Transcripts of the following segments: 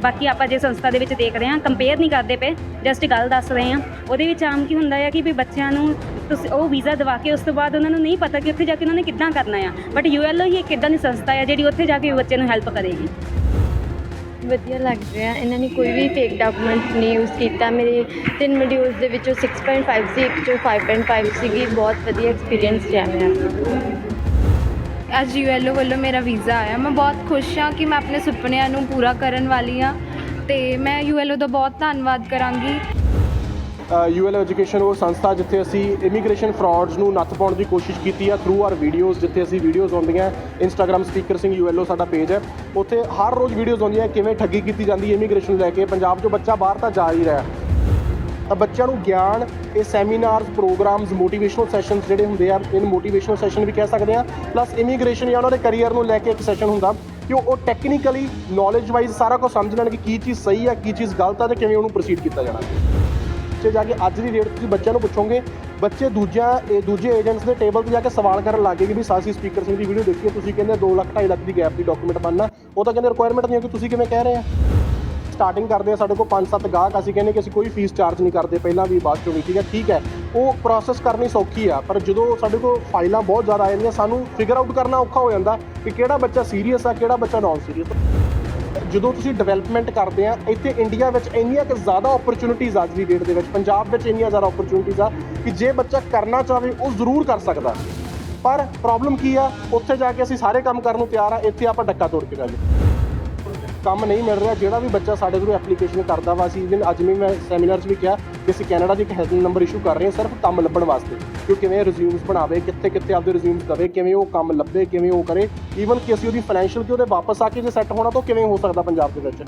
ਬਾਕੀ ਆਪਾਂ ਜੇ ਸੰਸਥਾ ਦੇ ਵਿੱਚ ਦੇਖ ਰਹੇ ਹਾਂ ਕੰਪੇਅਰ ਨਹੀਂ ਕਰਦੇ ਪਏ ਜਸਟ ਗੱਲ ਦੱਸ ਰਹੇ ਹਾਂ। ਉਹਦੇ ਵਿੱਚ ਆਮ ਕੀ ਹੁੰਦਾ ਹੈ ਕਿ ਵੀ ਬੱਚਿਆਂ ਨੂੰ ਤੁਸੀਂ ਉਹ ਵੀਜ਼ਾ ਦਵਾ ਕੇ ਉਸ ਤੋਂ ਬਾਅਦ ਉਹਨਾਂ ਨੂੰ ਨਹੀਂ ਪਤਾ ਕਿ ਉੱਥੇ ਜਾ ਕੇ ਉਹਨਾਂ ਨੇ ਕਿੱਦਾਂ ਕਰਨਾ ਆ। ਬਟ ਯੂਐਲਓ ਹੀ ਇੱਕ ਇਦਾਂ ਦੀ ਸੰਸਥਾ ਹੈ ਜਿਹੜੀ ਉੱਥੇ ਜਾ ਕੇ ਬੱਚੇ ਨੂੰ ਹੈਲਪ ਕਰੇਗੀ। ਵਧੀਆ ਲੱਗ ਰਿਹਾ। ਇਹਨਾਂ ਨੇ ਕੋਈ ਵੀ ਫੇਕ ਡਾਕੂਮੈਂਟ ਨਹੀਂ ਯੂਜ਼ ਕੀਤਾ। ਮੇਰੇ ਤਿੰਨ ਮੋਡਿਊਲਸ ਦੇ ਵਿੱਚੋਂ 6.5 ਸੀ, ਇੱਕ ਚੋਂ 5.5 ਸੀਗੀ। ਬਹੁਤ ਵਧੀਆ ਐਕਸਪੀਰੀਅੰਸ ਰਿਹਾ ਮੇਰਾ। ਅੱਜ ਯੂਐਲਓ ਵੱਲੋਂ ਮੇਰਾ ਵੀਜ਼ਾ ਆਇਆ। ਮੈਂ ਬਹੁਤ ਖੁਸ਼ ਹਾਂ ਕਿ ਮੈਂ ਆਪਣੇ ਸੁਪਨਿਆਂ ਨੂੰ ਪੂਰਾ ਕਰਨ ਵਾਲੀ ਹਾਂ ਤੇ ਮੈਂ ਯੂਐਲਓ ਦਾ ਬਹੁਤ ਧੰਨਵਾਦ ਕਰਾਂਗੀ। ਯੂਐਲ ਐਜੂਕੇਸ਼ਨ ਉਹ ਸੰਸਥਾ ਜਿੱਥੇ ਅਸੀਂ ਇਮੀਗ੍ਰੇਸ਼ਨ ਫਰਾਡਸ ਨੂੰ ਨੱਥ ਪਾਉਣ ਦੀ ਕੋਸ਼ਿਸ਼ ਕੀਤੀ ਆ ਥਰੂ ਆਰ ਵੀਡੀਓਜ਼ ਜਿੱਥੇ ਅਸੀਂ ਵੀਡੀਓਜ਼ ਆਉਂਦੀਆਂ। ਇੰਸਟਾਗ੍ਰam ਸਪੀਕਰ ਸਿੰਘ ਯੂਐਲਓ ਸਾਡਾ ਪੇਜ ਹੈ। ਉੱਥੇ ਹਰ ਰੋਜ਼ ਵੀਡੀਓਜ਼ ਆਉਂਦੀਆਂ ਕਿਵੇਂ ਠੱਗੀ ਕੀਤੀ ਜਾਂਦੀ ਹੈ ਇਮੀਗ੍ਰੇਸ਼ਨ ਲੈ ਕੇ। ਪੰਜਾਬ 'ਚੋਂ ਬੱਚਾ ਬਾਹਰ ਤਾਂ ਜਾ ਹੀ ਰਿਹਾ। ਤਾਂ ਬੱਚਿਆਂ ਨੂੰ ਗਿਆਨ, ਇਹ ਸੈਮੀਨਾਰਸ ਪ੍ਰੋਗਰਾਮਸ ਮੋਟੀਵੇਸ਼ਨਲ ਸੈਸ਼ਨਸ ਜਿਹੜੇ ਹੁੰਦੇ ਆ ਇਹਨੂੰ ਮੋਟੀਵੇਸ਼ਨਲ ਸੈਸ਼ਨ ਵੀ ਕਹਿ ਸਕਦੇ ਆ। ਪਲੱਸ ਇਮੀਗ੍ਰੇਸ਼ਨ ਜਾਂ ਉਹਨਾਂ ਦੇ ਕੈਰੀਅਰ ਨੂੰ ਲੈ ਕੇ ਇੱਕ ਸੈਸ਼ਨ ਹੁੰਦਾ, ਕਿ ਉਹ ਟੈਕਨੀਕਲੀ ਨੌਲੇਜ ਵਾਈਜ਼ ਸਾਰਾ ਕੁਝ ਸਮਝ ਲੈਣ ਕਿ ਕੀ ਚੀਜ਼ ਸਹੀ ਆ, ਕੀ ਚੀਜ਼ ਗਲਤ ਆ ਤੇ ਕਿਵੇਂ ਉਹਨੂੰ ਪ੍ਰੋਸੀਡ ਕੀਤਾ ਜਾਣਾ। ਬੱਚੇ ਜਾ ਕੇ ਅੱਜ ਦੀ ਡੇਟ ਤੁਸੀਂ ਬੱਚਿਆਂ ਨੂੰ ਪੁੱਛੋਗੇ, ਬੱਚੇ ਦੂਜਿਆਂ, ਇਹ ਦੂਜੇ ਏਜੰਟਸ ਦੇ ਟੇਬਲ ਤੇ ਜਾ ਕੇ ਸਵਾਲ ਕਰਨ ਲੱਗੇ ਕਿ ਵੀ ਸਾਸੀ ਸਪੀਕਰ ਸਿੰਘ ਦੀ ਵੀਡੀਓ ਦੇਖੀ ਤੁਸੀਂ ਕਹਿੰਦੇ 2 ਲੱਖ 2.5 ਲੱਖ ਦੀ ਗੈਪ ਦੀ ਡਾਕੂਮੈਂਟ ਬਣਨਾ। ਉਹ ਤਾਂ ਕਹਿੰਦੇ ਰਿਕੁਆਇਰਮੈਂਟ ਨਹੀਂ ਹੈ ਕਿ ਤੁਸੀਂ ਕਿਵੇਂ ਕਹਿ ਰਹੇ ਆ। ਸਟਾਰਟਿੰਗ ਕਰਦੇ ਆ, ਸਾਡੇ ਕੋਲ 5-7 ਗਾਹਕ ਅਸੀਂ ਕਹਿੰਦੇ ਕਿ ਅਸੀਂ ਕੋਈ ਫੀਸ ਚਾਰਜ ਨਹੀਂ ਕਰਦੇ, ਪਹਿਲਾਂ ਵੀ ਬਾਅਦ ਚੋਂ ਵੀ, ਠੀਕ ਹੈ? ਠੀਕ ਹੈ। ਉਹ ਪ੍ਰੋਸੈਸ ਕਰਨੀ ਸੌਖੀ ਆ, ਪਰ ਜਦੋਂ ਸਾਡੇ ਕੋਲ ਫਾਈਲਾਂ ਬਹੁਤ ਜ਼ਿਆਦਾ ਆ ਜਾਂਦੀਆਂ, ਸਾਨੂੰ ਫਿਗਰ ਆਊਟ ਕਰਨਾ ਔਖਾ ਹੋ ਜਾਂਦਾ ਕਿ ਕਿਹੜਾ ਬੱਚਾ ਸੀਰੀਅਸ ਆ, ਕਿਹੜਾ ਬੱਚਾ ਨਾਨ ਸੀਰੀਅਸ ਜਦੋਂ ਤੁਸੀਂ ਡਿਵੈਲਪਮੈਂਟ ਕਰਦੇ ਆ, ਇੱਥੇ ਇੰਡੀਆ ਵਿੱਚ ਇੰਨੀਆਂ ਕਿ ਜ਼ਿਆਦਾ ਓਪਰਚ्युनिटीज ਅੱਜ ਦੀ ਡੇਟ ਦੇ ਵਿੱਚ, ਪੰਜਾਬ ਵਿੱਚ ਇੰਨੀਆਂ ਜ਼ਿਆਦਾ ਓਪਰਚੁਨਿਟੀਜ਼ ਆ ਕਿ ਜੇ ਬੱਚਾ ਕਰਨਾ ਚਾਹੇ ਉਹ ਜ਼ਰੂਰ ਕਰ ਸਕਦਾ। ਪਰ ਪ੍ਰੋਬਲਮ ਕੀ ਆ? ਉੱਥੇ ਜਾ ਕੇ ਅਸੀਂ ਸਾਰੇ ਕੰਮ ਕਰਨ ਨੂੰ ਤਿਆਰ ਆ, ਇੱਥੇ ਆਪਾਂ ਡੱਕਾ ਤੋੜ ਕੇ ਜਾਂਦੇ ਕੰਮ ਨਹੀਂ ਮਿਲ ਰਿਹਾ, ਜਿਹੜਾ ਵੀ ਬੱਚਾ ਸਾਡੇ ਥਰੂ ਐਪਲੀਕੇਸ਼ਨ ਕਰਦਾ ਵਾ, ਅਸੀਂ ਇਵਨ ਅੱਜ ਵੀ ਮੈਂ ਸੈਮੀਨਾਰ 'ਚ ਵੀ ਕਿਹਾ ਕਿ ਅਸੀਂ ਕੈਨੇਡਾ 'ਚ ਇੱਕ ਹੈਲਪ ਨੰਬਰ ਇਸ਼ੂ ਕਰ ਰਹੇ ਹਾਂ, ਸਿਰਫ ਕੰਮ ਲੱਭਣ ਵਾਸਤੇ, ਕਿ ਕਿਵੇਂ ਰਿਜ਼ਿਊਮਸ ਬਣਾਵੇ ਕਿੱਥੇ ਕਿੱਥੇ ਆਪਦੇ ਰਿਜ਼ਿਊਮਸ ਦਵੇ, ਕਿਵੇਂ ਉਹ ਕੰਮ ਲੱਭੇ, ਕਿਵੇਂ ਉਹ ਕਰੇ ਈਵਨ ਕਿ ਅਸੀਂ ਉਹਦੀ ਫਾਈਨੈਂਸ਼ੀਅਲ ਕਿ ਉਹਦੇ ਵਾਪਸ ਆ ਕੇ ਜੇ ਸੈੱਟ ਹੋਣਾ ਤਾਂ ਉਹ ਕਿਵੇਂ ਹੋ ਸਕਦਾ ਪੰਜਾਬ ਦੇ ਵਿੱਚ।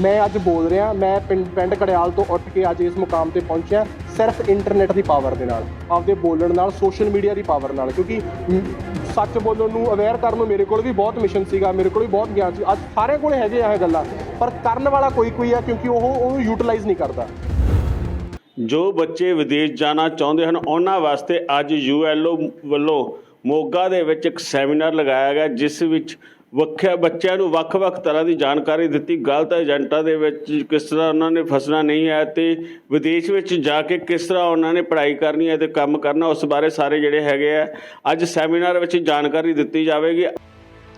ਮੈਂ ਅੱਜ ਬੋਲ ਰਿਹਾ, ਮੈਂ ਪਿੰਡ ਪਿੰਡ ਕੜਿਆਲ ਤੋਂ ਉੱਠ ਕੇ ਅੱਜ ਇਸ ਮੁਕਾਮ ਤੇ ਪਹੁੰਚਿਆ, ਸਿਰਫ ਇੰਟਰਨੈਟ ਦੀ ਪਾਵਰ ਦੇ ਨਾਲ, ਆਪਦੇ ਬੋਲਣ ਨਾਲ ਸੋਸ਼ਲ ਮੀਡੀਆ ਦੀ ਪਾਵਰ ਨਾਲ, ਕਿਉਂਕਿ ਸੱਚ ਬੋਲਣ ਨੂੰ ਅਵੇਅਰ ਕਰਨ ਨੂੰ ਮੇਰੇ ਕੋਲ ਵੀ ਬਹੁਤ ਮਿਸ਼ਨ ਸੀਗਾ, ਮੇਰੇ ਕੋਲ ਵੀ ਬਹੁਤ ਗਿਆਨ ਸੀ। ਅੱਜ ਸਾਰੇ ਕੋਲ ਹੈਗੇ ਆ ਇਹ ਗੱਲਾਂ, ਪਰ ਕਰਨ ਵਾਲਾ ਕੋਈ ਕੋਈ ਆ ਕਿਉਂਕਿ ਉਹ ਉਹਨੂੰ ਯੂਟਿਲਾਈਜ਼ ਨਹੀਂ ਕਰਦਾ। ਜੋ ਬੱਚੇ ਵਿਦੇਸ਼ ਜਾਣਾ ਚਾਹੁੰਦੇ ਹਨ, ਉਹਨਾਂ ਵਾਸਤੇ ਅੱਜ ਯੂਐਲਓ ਵੱਲੋਂ ਮੋਗਾ ਦੇ ਵਿੱਚ ਇੱਕ ਸੈਮੀਨਾਰ ਲਗਾਇਆ ਗਿਆ, ਜਿਸ ਵਿੱਚ ਵੱਖਿਆ ਬੱਚਿਆਂ ਨੂੰ ਵੱਖ-ਵੱਖ ਤਰ੍ਹਾਂ ਦੀ ਜਾਣਕਾਰੀ ਦਿੱਤੀ। ਗਲਤ ਏਜੰਟਾਂ ਦੇ ਵਿੱਚ ਕਿਸ ਤਰ੍ਹਾਂ ਉਹਨਾਂ ਨੇ ਫਸਣਾ ਨਹੀਂ ਹੈ ਤੇ ਵਿਦੇਸ਼ ਵਿੱਚ ਜਾ ਕੇ ਕਿਸ ਤਰ੍ਹਾਂ ਉਹਨਾਂ ਨੇ ਪੜ੍ਹਾਈ ਕਰਨੀ ਹੈ ਤੇ ਕੰਮ ਕਰਨਾ, ਉਸ ਬਾਰੇ ਸਾਰੇ ਜਿਹੜੇ ਹੈਗੇ ਆ, ਅੱਜ ਸੈਮੀਨਾਰ ਵਿੱਚ ਜਾਣਕਾਰੀ ਦਿੱਤੀ ਜਾਵੇਗੀ।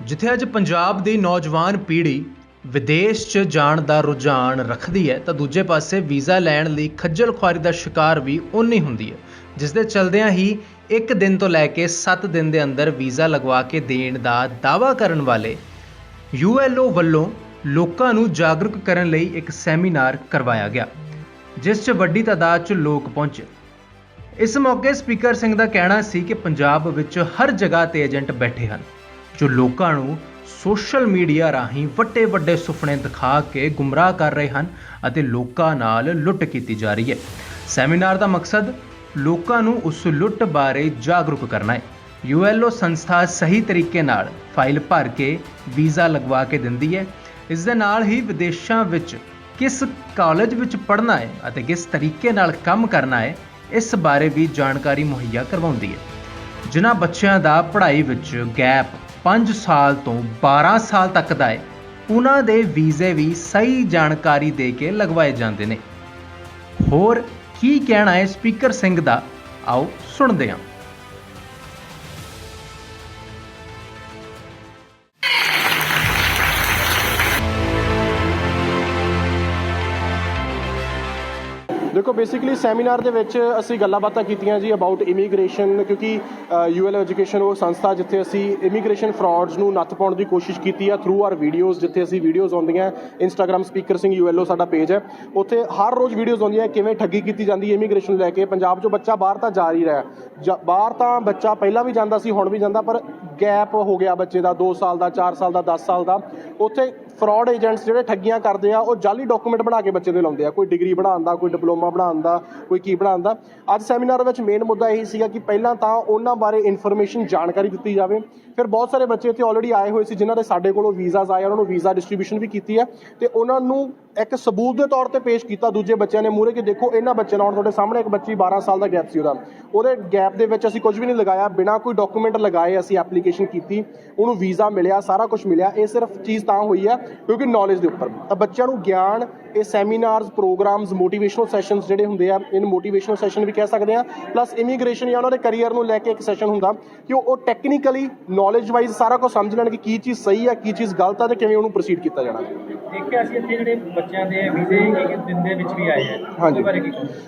ਜਿੱਥੇ ਅੱਜ ਪੰਜਾਬ ਦੀ ਨੌਜਵਾਨ ਪੀੜ੍ਹੀ ਵਿਦੇਸ਼ 'ਚ ਜਾਣ ਦਾ ਰੁਝਾਨ ਰੱਖਦੀ ਹੈ, ਤਾਂ ਦੂਜੇ ਪਾਸੇ ਵੀਜ਼ਾ ਲੈਣ ਲਈ ਖੱਜਲ ਖੁਆਰੀ ਦਾ ਸ਼ਿਕਾਰ ਵੀ ਉਨੀ ਹੁੰਦੀ ਹੈ। ਜਿਸ ਦੇ ਚਲਦਿਆਂ ਹੀ ਇੱਕ ਦਿਨ ਤੋਂ ਲੈ ਕੇ 7 ਦਿਨ ਦੇ ਅੰਦਰ ਵੀਜ਼ਾ ਲਗਵਾ ਕੇ ਦੇਣ ਦਾ ਦਾਅਵਾ ਕਰਨ ਵਾਲੇ ULO ਵੱਲੋਂ ਲੋਕਾਂ ਨੂੰ ਜਾਗਰੂਕ ਕਰਨ ਲਈ ਇੱਕ ਸੈਮੀਨਾਰ ਕਰਵਾਇਆ ਗਿਆ, ਜਿਸ 'ਚ ਵੱਡੀ ਤਾਦਾਦ 'ਚ ਲੋਕ ਪਹੁੰਚੇ। ਇਸ ਮੌਕੇ ਸਪੀਕਰ ਸਿੰਘ ਦਾ ਕਹਿਣਾ ਸੀ ਕਿ ਪੰਜਾਬ ਵਿੱਚ ਹਰ ਜਗ੍ਹਾ ਤੇ ਏਜੰਟ ਬੈਠੇ ਹਨ, ਜੋ ਲੋਕਾਂ ਨੂੰ ਸੋਸ਼ਲ ਮੀਡੀਆ ਰਾਹੀਂ ਵੱਡੇ ਵੱਡੇ ਸੁਪਨੇ ਦਿਖਾ ਕੇ ਗੁੰਮਰਾਹ ਕਰ ਰਹੇ ਹਨ ਅਤੇ ਲੋਕਾਂ ਨਾਲ ਲੁੱਟ ਕੀਤੀ ਜਾ ਰਹੀ ਹੈ। ਸੈਮੀਨਾਰ ਦਾ ਮਕਸਦ ਲੋਕਾਂ ਨੂੰ ਉਸ ਲੁੱਟ ਬਾਰੇ ਜਾਗਰੂਕ ਕਰਨਾ ਹੈ। ULO ਸੰਸਥਾ ਸਹੀ ਤਰੀਕੇ ਨਾਲ ਫਾਈਲ ਭਰ ਕੇ ਵੀਜ਼ਾ ਲਗਵਾ ਕੇ ਦਿੰਦੀ ਹੈ। ਇਸ ਦੇ ਨਾਲ ਹੀ ਵਿਦੇਸ਼ਾਂ ਵਿੱਚ ਕਿਸ ਕਾਲਜ ਵਿੱਚ ਪੜ੍ਹਨਾ ਹੈ ਅਤੇ ਕਿਸ ਤਰੀਕੇ ਨਾਲ ਕੰਮ ਕਰਨਾ ਹੈ, ਇਸ ਬਾਰੇ ਵੀ ਜਾਣਕਾਰੀ ਮੁਹੱਈਆ ਕਰਵਾਉਂਦੀ ਹੈ। ਜਿਨ੍ਹਾਂ ਬੱਚਿਆਂ ਦਾ ਪੜ੍ਹਾਈ ਵਿੱਚ ਗੈਪ 5 ਸਾਲ ਤੋਂ 12 ਸਾਲ ਤੱਕ ਦਾ ਹੈ, ਉਹਨਾਂ ਦੇ ਵੀਜ਼ੇ ਵੀ ਸਹੀ ਜਾਣਕਾਰੀ ਦੇ ਕੇ ਲਗਵਾਏ ਜਾਂਦੇ ਨੇ। ਹੋਰ ਕੀ ਕਹਿਣਾ ਹੈ ਸਪੀਕਰ ਸਿੰਘ ਦਾ? ਆਓ ਸੁਣਦੇ ਹਾਂ। ਦੇਖੋ ਬੇਸਿਕਲੀ ਸੈਮੀਨਾਰ ਦੇ ਵਿੱਚ ਅਸੀਂ ਗੱਲਾਂ ਬਾਤਾਂ ਕੀਤੀਆਂ ਜੀ ਅਬਾਊਟ ਇਮੀਗ੍ਰੇਸ਼ਨ ਕਿਉਂਕਿ ਯੂਐਲ ਐਜੂਕੇਸ਼ਨ ਉਹ ਸੰਸਥਾ ਜਿੱਥੇ ਅਸੀਂ ਇਮੀਗ੍ਰੇਸ਼ਨ ਫਰਾਡਸ ਨੂੰ ਨੱਥ ਪਾਉਣ ਦੀ ਕੋਸ਼ਿਸ਼ ਕੀਤੀ ਆ ਥਰੂ ਆਰ ਵੀਡੀਓਜ਼ ਜਿੱਥੇ ਅਸੀਂ ਵੀਡੀਓਜ਼ ਆਉਂਦੀਆਂ ਇੰਸਟਾਗ੍ਰam ਸਪੀਕਰ ਸਿੰਘ ਯੂਐਲਓ ਸਾਡਾ ਪੇਜ ਹੈ। ਉੱਥੇ ਹਰ ਰੋਜ਼ ਵੀਡੀਓਜ਼ ਆਉਂਦੀਆਂ ਕਿਵੇਂ ਠੱਗੀ ਕੀਤੀ ਜਾਂਦੀ ਹੈ ਇਮੀਗ੍ਰੇਸ਼ਨ ਲੈ ਕੇ। ਪੰਜਾਬ 'ਚੋਂ ਬੱਚਾ ਬਾਹਰ ਤਾਂ ਜਾ ਹੀ ਰਿਹਾ ਜਾਂ- ਬਾਹਰ ਤਾਂ ਬੱਚਾ ਪਹਿਲਾਂ ਵੀ ਜਾਂਦਾ ਸੀ, ਹੁਣ ਵੀ ਜਾਂਦਾ, ਪਰ ਗੈਪ ਹੋ ਗਿਆ ਬੱਚੇ ਦਾ 2 ਸਾਲ ਦਾ 4 ਸਾਲ ਦਾ 10 ਸਾਲ ਦਾ। ਉੱਥੇ ਫਰਾਡ ਏਜੰਟਸ ਜਿਹੜੇ ਠੱਗੀਆਂ ਕਰਦੇ ਆ, ਉਹ ਜਾਲੀ ਡਾਕੂਮੈਂਟ ਬਣਾ ਕੇ ਬੱਚੇ ਦੇ ਲਾਉਂਦੇ ਆ। ਕੋਈ ਡਿਗਰੀ ਬਣਾਉਣ ਦਾ ਕੋਈ ਡਿਪਲੋਮਾ ਬਣਾਉਣ ਦਾ ਕੋਈ ਕੀ ਬਣਾਉਣ ਦਾ ਅੱਜ ਸੈਮੀਨਾਰ ਵਿੱਚ ਮੇਨ ਮੁੱਦਾ ਇਹੀ ਸੀਗਾ ਕਿ ਪਹਿਲਾਂ ਤਾਂ ਉਹਨਾਂ ਬਾਰੇ ਇਨਫੋਰਮੇਸ਼ਨ ਜਾਣਕਾਰੀ ਦਿੱਤੀ ਜਾਵੇ। ਫਿਰ ਬਹੁਤ ਸਾਰੇ ਬੱਚੇ ਇੱਥੇ ਆਲਰੇਡੀ ਆਏ ਹੋਏ ਸੀ ਜਿਨ੍ਹਾਂ ਦੇ ਸਾਡੇ ਕੋਲੋਂ ਵੀਜ਼ਾਸ ਆਏ ਉਹਨਾਂ ਨੂੰ ਵੀਜ਼ਾ ਡਿਸਟ੍ਰੀਬਿਊਸ਼ਨ ਵੀ ਕੀਤੀ ਹੈ ਤੇ ਉਹਨਾਂ ਨੂੰ ਇੱਕ ਸਬੂਤ ਦੇ ਤੌਰ ਤੇ ਪੇਸ਼ ਕੀਤਾ ਦੂਜੇ ਬੱਚਿਆਂ ਨੇ ਮੂਹਰੇ ਕਿ ਦੇਖੋ ਇਹਨਾਂ ਬੱਚਿਆਂ ਨਾਲ ਹੁਣ ਤੁਹਾਡੇ ਸਾਹਮਣੇ ਇੱਕ ਬੱਚੀ 12 ਸਾਲ ਦਾ ਗੈਪ ਸੀ ਉਹਦਾ। ਉਹਦੇ ਗੈਪ ਦੇ ਵਿੱਚ ਅਸੀਂ ਕੁਝ ਵੀ ਨਹੀਂ ਲਗਾਇਆ, ਬਿਨਾਂ ਕੋਈ ਡਾਕੂਮੈਂਟ ਲਗਾਏ ਅਸੀਂ ਐਪਲੀਕੇਸ਼ਨ ਕੀਤੀ, ਉਹਨੂੰ ਵੀਜ਼ਾ ਮਿਲਿਆ, ਸਾਰਾ ਕੁਝ ਮਿਲਿਆ, ਇਹ ਸਿਰਫ ਚੀਜ਼ ਤਾਂ ਹੋਈ ਹੈ ਕਿਉਂਕਿ ਨੌਲੇਜ ਦੇ ਉੱਪਰ। ਤਾਂ ਬੱਚਿਆਂ ਨੂੰ ਗਿਆਨ, ਇਹ ਸੈਮੀਨਾਰਸ ਪ੍ਰੋਗਰਾਮਸ ਮੋਟੀਵੇਸ਼ਨਲ ਸੈਸ਼ਨਸ ਜਿਹੜੇ ਹੁੰਦੇ ਆ, ਇਹਨੂੰ ਮੋਟੀਵੇਸ਼ਨਲ ਸੈਸ਼ਨ ਵੀ ਕਹਿ ਸਕਦੇ ਆ ਪਲੱਸ ਇਮੀਗ੍ਰੇਸ਼ਨ ਜਾਂ ਉਹਨਾਂ ਦੇ ਕੈਰੀਅਰ ਨੂੰ ਲੈ ਕੇ ਇੱਕ ਸੈਸ਼ਨ ਹੁੰਦਾ ਕਿ ਉਹ ਟੈਕਨੀਕਲੀ ਨੌਲੇਜ ਵਾਈਜ਼ ਸਾਰਾ ਕੁਝ ਸਮਝ ਲੈਣ ਕਿ ਕੀ ਚੀਜ਼ ਸਹੀ ਹੈ ਕੀ ਚੀਜ਼ ਗਲਤ ਹੈ ਤੇ ਕਿਵੇਂ ਉਹਨੂੰ ਪ੍ਰੋਸੀਡ ਕੀਤਾ ਜਾਣਾ। ਦੇਖਿਆ ਅਸੀਂ ਇੱਥੇ ਜਿਹੜੇ ਬੱਚਿਆਂ ਦੇ ਵੀਜ਼ੇ ਇੱਕ ਦਿਨ ਦੇ ਵਿੱਚ ਵੀ ਆਏ ਹੈ ਹਾਂਜੀ।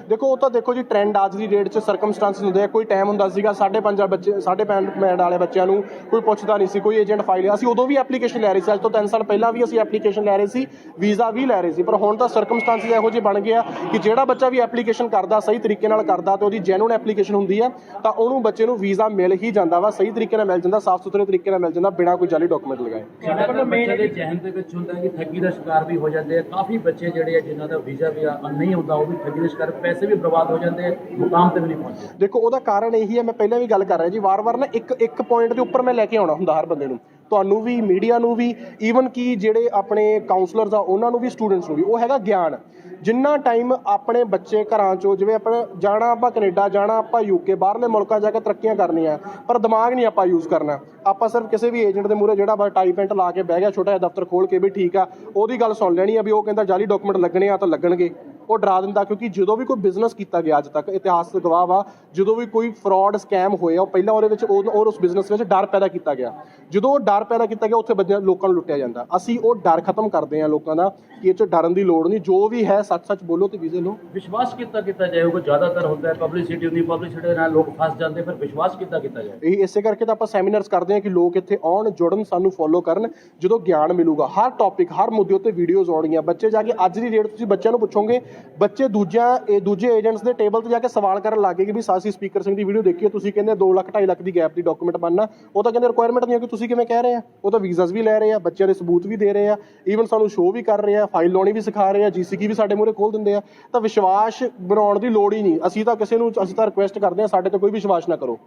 ਦੇਖੋ ਉਹ ਤਾਂ ਦੇਖੋ ਜੀ ਟ੍ਰੈਂਡ ਅੱਜ ਦੀ ਡੇਟ 'ਚ ਸਰਕਮਸਟੈਂਸਸ ਹੁੰਦੇ ਆ। ਕੋਈ ਟਾਈਮ ਹੁੰਦਾ ਸੀਗਾ 5.5 ਬੱਚੇ 5.5 ਮਿੰਟ ਵਾਲੇ ਬੱਚਿਆਂ ਨੂੰ ਕੋਈ ਪੁੱਛਦਾ ਨਹੀਂ ਸੀ ਕੋਈ ਏਜੰਟ ਫਾਈਲ ਅਸੀਂ ਉਦੋਂ ਵੀ ਐਪਲੀਕੇਸ਼ਨ ਲੈ ਰਹੇ ਸੀ ਅੱਜ ਤੋਂ 3 ਸਾਲ ਪਹਿਲਾਂ ਵੀ ਅਸੀਂ ਐਪਲੀਕੇਸ਼ਨ ਲੈ ਰਹੇ ਸੀ ਵੀਜ਼ਾ ਵੀ ਲੈ ਰਹੇ ਸੀ। ਪਰ ਹੁਣ ਤਾਂ ਸਰਕਮਸਟੈਂਸਸ ਇਹੋ ਜਿਹੇ ਬਣ ਗਏ ਆ ਕਿ ਜਿਹੜਾ ਬੱਚਾ ਵੀ ਐਪਲੀਕੇਸ਼ਨ ਕਰਦਾ ਸਹੀ ਤਰੀਕੇ ਨਾਲ ਕਰਦਾ ਤੇ ਉਹਦੀ ਜੈਨੂਨ ਐਪਲੀਕੇਸ਼ਨ ਹੁੰਦੀ ਆ ਤਾਂ ਉਹਨੂੰ ਬੱਚੇ ਨੂੰ ਵੀਜ਼ਾ ਮਿਲ ਹੀ ਜਾਂਦਾ ਵਾ ਸਹੀ ਤਰੀਕੇ ਨਾਲ ਮਿਲ ਜਾਂਦਾ ਸਾਫ਼ ਸੁਥਰੇ ਤਰੀਕੇ ਨਾਲ ਮਿਲ ਜਾਂਦਾ ਬਿਨਾਂ ਕੋਈ ਜਾਲੀ ਡਾਕੂਮੈਂਟ ਲਗਾਏ। ਸਾਡਾ ਬੱਚੇ ਦੇ ਜਹਿਨ ਦੇ ਵਿੱਚ ਹੁੰਦਾ ਹੈ ਕਿ ਠੱਗੀ ਦਾ ਸ਼ਿਕਾਰ ਵੀ ਹੋ ਜਾਂਦੇ ਆ। ਕਾਫੀ ਬੱਚੇ ਜਿਹੜੇ ਆ ਜਿਨ੍ਹਾਂ ਦਾ ਵੀਜ਼ਾ ਵੀ ਨਹੀਂ ਹੁੰਦਾ ਉਹ ਵੀ ਠੱਗੀ ਦਾ ਸ਼ਿਕਾਰ ਪੈਸੇ ਵੀ ਬਰਬਾਦ ਹੋ ਜਾਂਦੇ ਆ ਮੁਕਾਮ ਤੇ ਵੀ ਨਹੀਂ ਪਹੁੰਚਦੇ। ਦੇਖੋ ਉਹਦਾ ਕਾਰਨ ਇਹੀ ਹੈ ਮੈਂ ਪਹਿਲਾਂ ਵੀ ਗੱਲ ਕਰ ਰਿਹਾ ਜੀ ਵਾਰ-ਵਾਰ ਨਾ ਇੱਕ ਇੱਕ ਪੁਆਇੰਟ ਦੇ ਉੱਪਰ ਮੈਂ ਲੈ ਕੇ ਆਉਣਾ ਹੁੰਦਾ ਹਰ ਬੰਦੇ ਨੂੰ। ਤੁਹਾਨੂੰ ਵੀ ਮੀਡੀਆ ਨੂੰ ਵੀ ਈਵਨ ਕਿ ਜਿਹੜੇ ਆਪਣੇ ਕਾਉਂਸਲਰਸ ਆ, ਉਹਨਾਂ ਨੂੰ ਵੀ ਸਟੂਡੈਂਟਸ ਨੂੰ ਵੀ, ਉਹ ਹੈਗਾ ਗਿਆਨ। ਜਿੰਨਾ ਟਾਈਮ ਆਪਣੇ ਬੱਚੇ ਘਰਾਂ ਚੋਂ, ਜਿਵੇਂ ਆਪਾਂ ਜਾਣਾ ਆਪਾਂ ਕੈਨੇਡਾ, ਜਾਣਾ ਆਪਾਂ ਯੂਕੇ ਬਾਹਰਲੇ ਮੁਲਕਾਂ ਜਾ ਕੇ ਤਰੱਕੀਆਂ ਕਰਨੀਆਂ, ਪਰ ਦਿਮਾਗ ਨਹੀਂ ਆਪਾਂ ਯੂਜ਼ ਕਰਨਾ। ਆਪਾਂ ਸਿਰਫ ਕਿਸੇ ਵੀ ਏਜੰਟ ਦੇ ਮੂਹਰੇ ਜਿਹੜਾ ਬਸ ਟਾਈ ਪੈਂਟ ਲਾ ਕੇ ਬਹਿ ਗਿਆ, ਛੋਟਾ ਜਿਹਾ ਦਫ਼ਤਰ ਖੋਲ ਕੇ ਵੀ ਠੀਕ ਆ, ਉਹਦੀ ਗੱਲ ਸੁਣ ਲੈਣੀ ਆ ਵੀ ਉਹ ਕਹਿੰਦਾ, ਜਾਲੀ ਡਾਕੂਮੈਂਟ ਲੱਗਣੇ ਆ ਤਾਂ ਲੱਗਣਗੇ। ਉਹ ਡਰਾ ਦਿੰਦਾ ਕਿਉਂਕਿ ਜਦੋਂ ਵੀ ਕੋਈ ਬਿਜ਼ਨਸ ਕੀਤਾ ਗਿਆ ਅੱਜ ਤੱਕ ਇਤਿਹਾਸ ਦਾ ਗਵਾਹ ਵਾ ਜਦੋਂ ਵੀ ਕੋਈ ਫਰਾਡ ਸਕੈਮ ਹੋਇਆ ਉਹ ਪਹਿਲਾਂ ਉਹਦੇ ਵਿੱਚ ਉਹ ਔਰ ਉਸ ਬਿਜ਼ਨਸ ਵਿੱਚ ਡਰ ਪੈਦਾ ਕੀਤਾ ਗਿਆ। ਜਦੋਂ ਉਹ ਡਰ ਪੈਦਾ ਕੀਤਾ ਗਿਆ ਉੱਥੇ ਬੰਦਿਆਂ ਲੋਕਾਂ ਨੂੰ ਲੁੱਟਿਆ ਜਾਂਦਾ। ਅਸੀਂ ਉਹ ਡਰ ਖਤਮ ਕਰਦੇ ਹਾਂ ਲੋਕਾਂ ਦਾ ਕਿ ਇਹ 'ਚ ਡਰਨ ਦੀ ਲੋੜ ਨਹੀਂ। ਜੋ ਵੀ ਹੈ ਸੱਚ-ਸੱਚ ਬੋਲੋ ਤੇ ਵੀਜ਼ੇ ਲਓ ਵਿਸ਼ਵਾਸ ਕੀਤਾ ਕੀਤਾ ਜਾਏਗਾ ਜ਼ਿਆਦਾਤਰ ਹੁੰਦਾ ਹੈ ਪਬਲਿਸਿਟੀ ਹੁੰਦੀ ਪਬਲਿਸਿਟੀ ਦੇ ਨਾਲ ਲੋਕ ਫਸ ਜਾਂਦੇ ਫਿਰ ਵਿਸ਼ਵਾਸ ਕੀਤਾ ਕੀਤਾ ਜਾਏ? ਇਹ ਇਸੇ ਕਰਕੇ ਤਾਂ ਆਪਾਂ ਸੈਮੀਨਾਰਸ ਕਰਦੇ ਹਾਂ ਕਿ ਲੋਕ ਇੱਥੇ ਆਉਣ ਜੁੜਨ ਸਾਨੂੰ ਫੋਲੋ ਕਰਨ ਜਦੋਂ ਗਿਆਨ ਮਿਲੂਗਾ। ਹਰ ਟੌਪਿਕ ਹਰ ਮੁੱਦੇ ਉੱਤੇ ਵੀਡੀਓਜ਼ ਆਉਣਗੀਆਂ। ਬੱਚੇ ਜਾ ਕੇ ਅੱਜ ਦੀ ਡੇਟ ਤੁਸੀਂ ਬੱਚਿਆਂ ਨੂੰ ਪੁੱਛੋਗੇ ਬੱਚੇ ਦੂਜਿਆਂ, ਇਹ ਦੂਜੇ ਏਜੰਟਸ ਦੇ ਟੇਬਲ ਤੇ ਜਾ ਕੇ ਸਵਾਲ ਕਰਨ ਲੱਗੇ ਕਿ ਵੀ ਸਾਸੀ ਸਪੀਕਰ ਸਿੰਘ ਦੀ ਵੀਡੀਓ ਦੇਖੀ ਹੈ, ਤੁਸੀਂ ਕਹਿੰਦੇ 2 ਲੱਖ 2.5 ਲੱਖ ਦੀ ਗੈਪ ਦੀ ਡਾਕੂਮੈਂਟ ਬਣਨਾ। ਉਹ ਤਾਂ ਕਹਿੰਦੇ ਰਿਕੁਆਇਰਮੈਂਟ ਨਹੀਂ ਹੈ ਕਿ ਤੁਸੀਂ ਕਿਵੇਂ ਕਹਿ ਰਹੇ ਆ। ਉਹ ਤਾਂ ਵੀਜ਼ਾਸ ਵੀ ਲੈ ਰਹੇ ਆ, ਬੱਚਿਆਂ ਦੇ ਸਬੂਤ ਵੀ ਦੇ ਰਹੇ ਆ ਈਵਨ ਸਾਨੂੰ ਸ਼ੋਅ ਵੀ ਕਰ ਰਹੇ ਆ ਫਾਈਲ ਲਾਉਣੀ ਵੀ ਸਿਖਾ ਰਹੇ ਆ ਜੀਸੀਕੀ ਵੀ ਸਾਡੇ ਮੂਹਰੇ ਖੋਲ ਦਿੰਦੇ ਆ। ਤਾਂ ਵਿਸ਼ਵਾਸ ਬਣਾਉਣ ਦੀ ਲੋੜ ਹੀ ਨਹੀਂ। ਅਸੀਂ ਤਾਂ ਕਿਸੇ ਨੂੰ, ਅਸੀਂ ਤਾਂ ਰਿਕੁਐਸਟ ਕਰਦੇ ਆ, ਸਾਡੇ ਤੇ ਕੋਈ ਵਿਸ਼ਵਾਸ ਨਾ ਕਰੋ।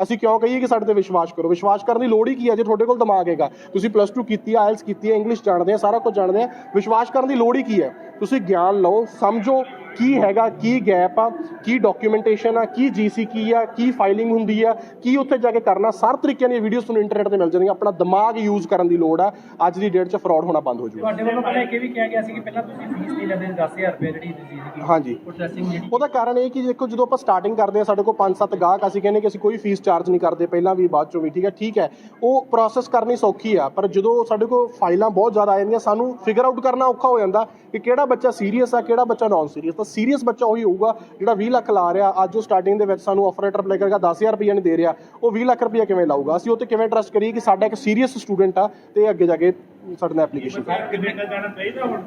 ਅਸੀਂ ਕਿਉਂ ਕਹੀਏ ਕਿ ਸਾਡੇ ਤੇ ਵਿਸ਼ਵਾਸ ਕਰੋ। ਵਿਸ਼ਵਾਸ ਕਰਨ ਦੀ ਲੋੜ ਹੀ ਕੀ ਹੈ? ਜੇ ਤੁਹਾਡੇ ਕੋਲ ਦਿਮਾਗ ਹੈਗਾ, ਤੁਸੀਂ ਪਲੱਸ 2 ਕੀਤੀ ਹੈ ਆਇਲਸ ਕੀਤੀ ਹੈ ਇੰਗਲਿਸ਼ ਜਾਣਦੇ ਆ, ਸਾਰਾ ਕੁਝ ਜਾਣਦੇ ਆ। ਵਿਸ਼ਵਾਸ ਕਰਨ ਦੀ ਲੋੜ ਹੀ ਕੀ ਹੈ? ਤੁਸੀਂ ਗਿਆਨ ਲਓ, ਸਮਝੋ ਕੀ ਹੈਗਾ ਕੀ ਗੈਪ ਆ ਕੀ ਡਾਕੂਮੈਂਟੇਸ਼ਨ ਆ ਕੀ ਜੀਸੀ ਕੀ ਆ ਕੀ ਫਾਈਲਿੰਗ ਹੁੰਦੀ ਆ ਕੀ ਉੱਥੇ ਜਾ ਕੇ ਕਰਨਾ ਸਾਰ ਤਰੀਕਿਆਂ ਦੀਆਂ ਵੀਡੀਓਜ਼ ਤੁਹਾਨੂੰ ਇੰਟਰਨੈਟ ਤੇ ਮਿਲ ਜਾਣਗੀਆਂ। ਆਪਣਾ ਦਿਮਾਗ ਯੂਜ਼ ਕਰਨ ਦੀ ਲੋੜ ਆ। ਅੱਜ ਦੀ ਡੇਟ 'ਚ ਫਰਾਡ ਹੋਣਾ ਬੰਦ ਹੋ ਜਾਊਗਾ। ਤੁਹਾਡੇ ਵੱਲੋਂ ਪਹਿਲਾਂ ਇਹ ਵੀ ਕਿਹਾ ਗਿਆ ਸੀ ਕਿ ਪਹਿਲਾਂ ਤੁਸੀਂ ਫੀਸ ਨਹੀਂ ਲੈਂਦੇ 10000 ਰੁਪਏ ਜਿਹੜੀ ਤੁਸੀਂ ਦੀ ਹਾਂਜੀ। ਪ੍ਰੋਸੈਸਿੰਗ ਜਿਹੜੀ ਉਹਦਾ ਕਾਰਨ ਇਹ ਕਿ ਦੇਖੋ ਜਦੋਂ ਆਪਾਂ ਸਟਾਰਟਿੰਗ ਕਰਦੇ ਆ ਸਾਡੇ ਕੋਲ 5-7 ਗਾਹਕ ਅਸੀਂ ਕਹਿੰਦੇ ਕਿ ਅਸੀਂ ਕੋਈ ਫੀਸ ਚਾਰਜ ਨਹੀਂ ਕਰਦੇ ਪਹਿਲਾਂ ਵੀ ਬਾਅਦ ਚੋਂ ਵੀ ਠੀਕ ਹੈ? ਠੀਕ ਹੈ। ਉਹ ਪ੍ਰੋਸੈਸ ਕਰਨੀ ਸੌਖੀ ਆ ਪਰ ਜਦੋਂ ਸਾਡੇ ਕੋਲ ਫਾਈਲਾਂ ਬਹੁਤ ਜ਼ਿਆਦਾ ਆ ਜਾਂਦੀਆਂ ਸਾਨੂੰ ਫਿਗਰ ਆਊਟ ਕਰਨਾ ਔਖਾ ਹੋ ਜਾਂਦਾ ਕਿ ਕਿਹੜਾ ਬੱਚਾ ਸੀਰੀਅਸ ਆ ਕਿਹੜਾ ਬੱਚਾ ਨਾਨ ਸੀਰੀਅਸ ਤਾਂ ਸੀਰੀਅਸ ਬੱਚਾ ਉਹੀ ਹੋਊਗਾ ਜਿਹੜਾ 20 ਲੱਖ ਲਾ ਰਿਹਾ। ਅੱਜ ਉਹ ਸਟਾਰਟਿੰਗ ਦੇ ਵਿੱਚ ਸਾਨੂੰ ਆਫਰੇਟਰ ਅਪਲਾਈ ਕਰੇਗਾ 10000 ਰੁਪਏ ਨਹੀਂ ਦੇ ਰਿਹਾ। ਉਹ 20 ਲੱਖ ਰੁਪਏ ਕਿਵੇਂ ਲਾਊਗਾ? ਅਸੀਂ ਉਹ ਤੇ ਕਿਵੇਂ ਟਰਸਟ ਕਰੀਏ ਕਿ ਸਾਡਾ ਇੱਕ ਸੀਰੀਅਸ ਸਟੂਡੈਂਟ ਆ ਤੇ ਅੱਗੇ ਜਾ ਕੇ ਸਾਡੇ ਨਾਲ ਐਪਲੀਕੇਸ਼ਨ ਕਿੰਨੇ ਕੁ ਜਾਣਾ ਚਾਹੀਦਾ ਹੁਣ?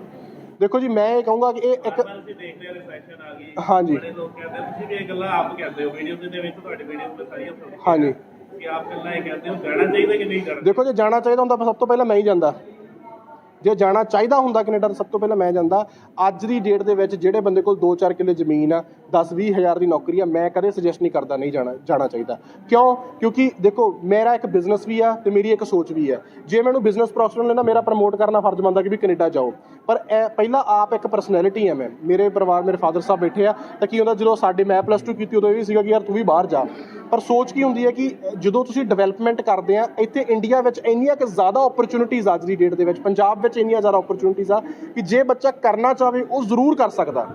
ਦੇਖੋ ਜੀ ਮੈਂ ਇਹ ਕਹੂੰਗਾ ਕਿ ਇਹ ਇੱਕ ਅਸੀਂ ਦੇਖ ਲਿਆ ਰਿਸੈਸ਼ਨ ਆ ਗਈ। ਹਾਂਜੀ। ਬੜੇ ਲੋਕ ਕਹਿੰਦੇ ਆ, ਤੁਸੀਂ ਵੀ ਇਹ ਗੱਲਾਂ ਆਪ ਕਹਿੰਦੇ ਹੋ ਵੀਡੀਓ ਦੇ ਵਿੱਚ ਤੁਹਾਡੀ ਵੀਡੀਓ ਤੇ ਸਾਰੀਆਂ ਸੁਣੀਆਂ ਹਾਂਜੀ। ਕਿ ਆਪ ਗੱਲਾਂ ਇਹ ਕਹਿੰਦੇ ਹੋ ਜਾਣਾ ਚਾਹੀਦਾ ਕਿ ਨਹੀਂ ਜਾਣਾ? ਦੇਖੋ ਜੇ ਜਾਣਾ ਚਾਹੀਦਾ ਹੁੰਦਾ ਸਭ ਤੋਂ ਪਹਿਲਾਂ ਮੈਂ ਹੀ ਜਾਂਦਾ। ਜੇ ਜਾਣਾ ਚਾਹੀਦਾ ਹੁੰਦਾ ਕੈਨੇਡਾ ਸਭ ਤੋਂ ਪਹਿਲਾਂ ਮੈਂ ਜਾਂਦਾ। ਅੱਜ ਦੀ ਡੇਟ ਦੇ ਵਿੱਚ ਜਿਹੜੇ ਬੰਦੇ ਕੋਲ 2-4 ਕਿੱਲੇ ਜ਼ਮੀਨ ਆ 10-20 ਹਜ਼ਾਰ ਦੀ ਨੌਕਰੀ ਆ, ਮੈਂ ਕਦੇ ਸੁਜੈਸਟ ਨਹੀਂ ਕਰਦਾ ਨਹੀਂ ਜਾਣਾ ਜਾਣਾ ਚਾਹੀਦਾ। ਕਿਉਂ? ਕਿਉਂਕਿ ਦੇਖੋ, ਮੇਰਾ ਇੱਕ ਬਿਜ਼ਨਸ ਵੀ ਆ ਤੇ ਮੇਰੀ ਇੱਕ ਸੋਚ ਵੀ ਆ। ਜੇ ਮੈਨੂੰ ਬਿਜ਼ਨਸ ਪ੍ਰੋਸਪਰ ਲੈਣਾ, ਮੇਰਾ ਪ੍ਰਮੋਟ ਕਰਨਾ ਫਰਜ਼ ਬਣਦਾ ਕਿ ਵੀ ਕੈਨੇਡਾ ਜਾਓ। ਪਰ ਇਹ ਪਹਿਲਾਂ ਆਪ ਇੱਕ ਪਰਸਨੈਲਿਟੀ ਆ ਮੈਂ ਮੇਰੇ ਪਰਿਵਾਰ, ਮੇਰੇ ਫਾਦਰ ਸਾਹਿਬ ਬੈਠੇ ਆ, ਤਾਂ ਕੀ ਹੁੰਦਾ ਜਦੋਂ ਸਾਡੇ ਮੈਂ ਪਲੱਸ 2 ਕੀਤੀ, ਉਦੋਂ ਇਹ ਵੀ ਸੀਗਾ ਕਿ ਯਾਰ ਤੂੰ ਵੀ ਬਾਹਰ ਜਾ। ਪਰ ਸੋਚ ਕੀ ਹੁੰਦੀ ਹੈ ਕਿ ਜਦੋਂ ਤੁਸੀਂ ਡਿਵੈਲਪਮੈਂਟ ਕਰਦੇ ਆ, ਇੱਥੇ ਇੰਡੀਆ ਵਿੱਚ ਇੰਨੀਆਂ ਕਿ ਜ਼ਿਆਦਾ ਓਪਰਚੁਨਿਟੀਜ਼ ਅੱਜ ਦੀ ਡੇਟ ਦੇ ਵਿੱਚ, ਪੰਜਾਬ ਵਿੱਚ ਇੰਨੀਆਂ ਜ਼ਿਆਦਾ ਓਪਰਚੁਨਿਟੀਜ਼ ਆ ਕਿ ਜੇ ਬੱਚਾ ਕਰਨਾ ਚਾਹਵੇ, ਉਹ ਜ਼ਰੂਰ ਕਰ ਸਕਦਾ।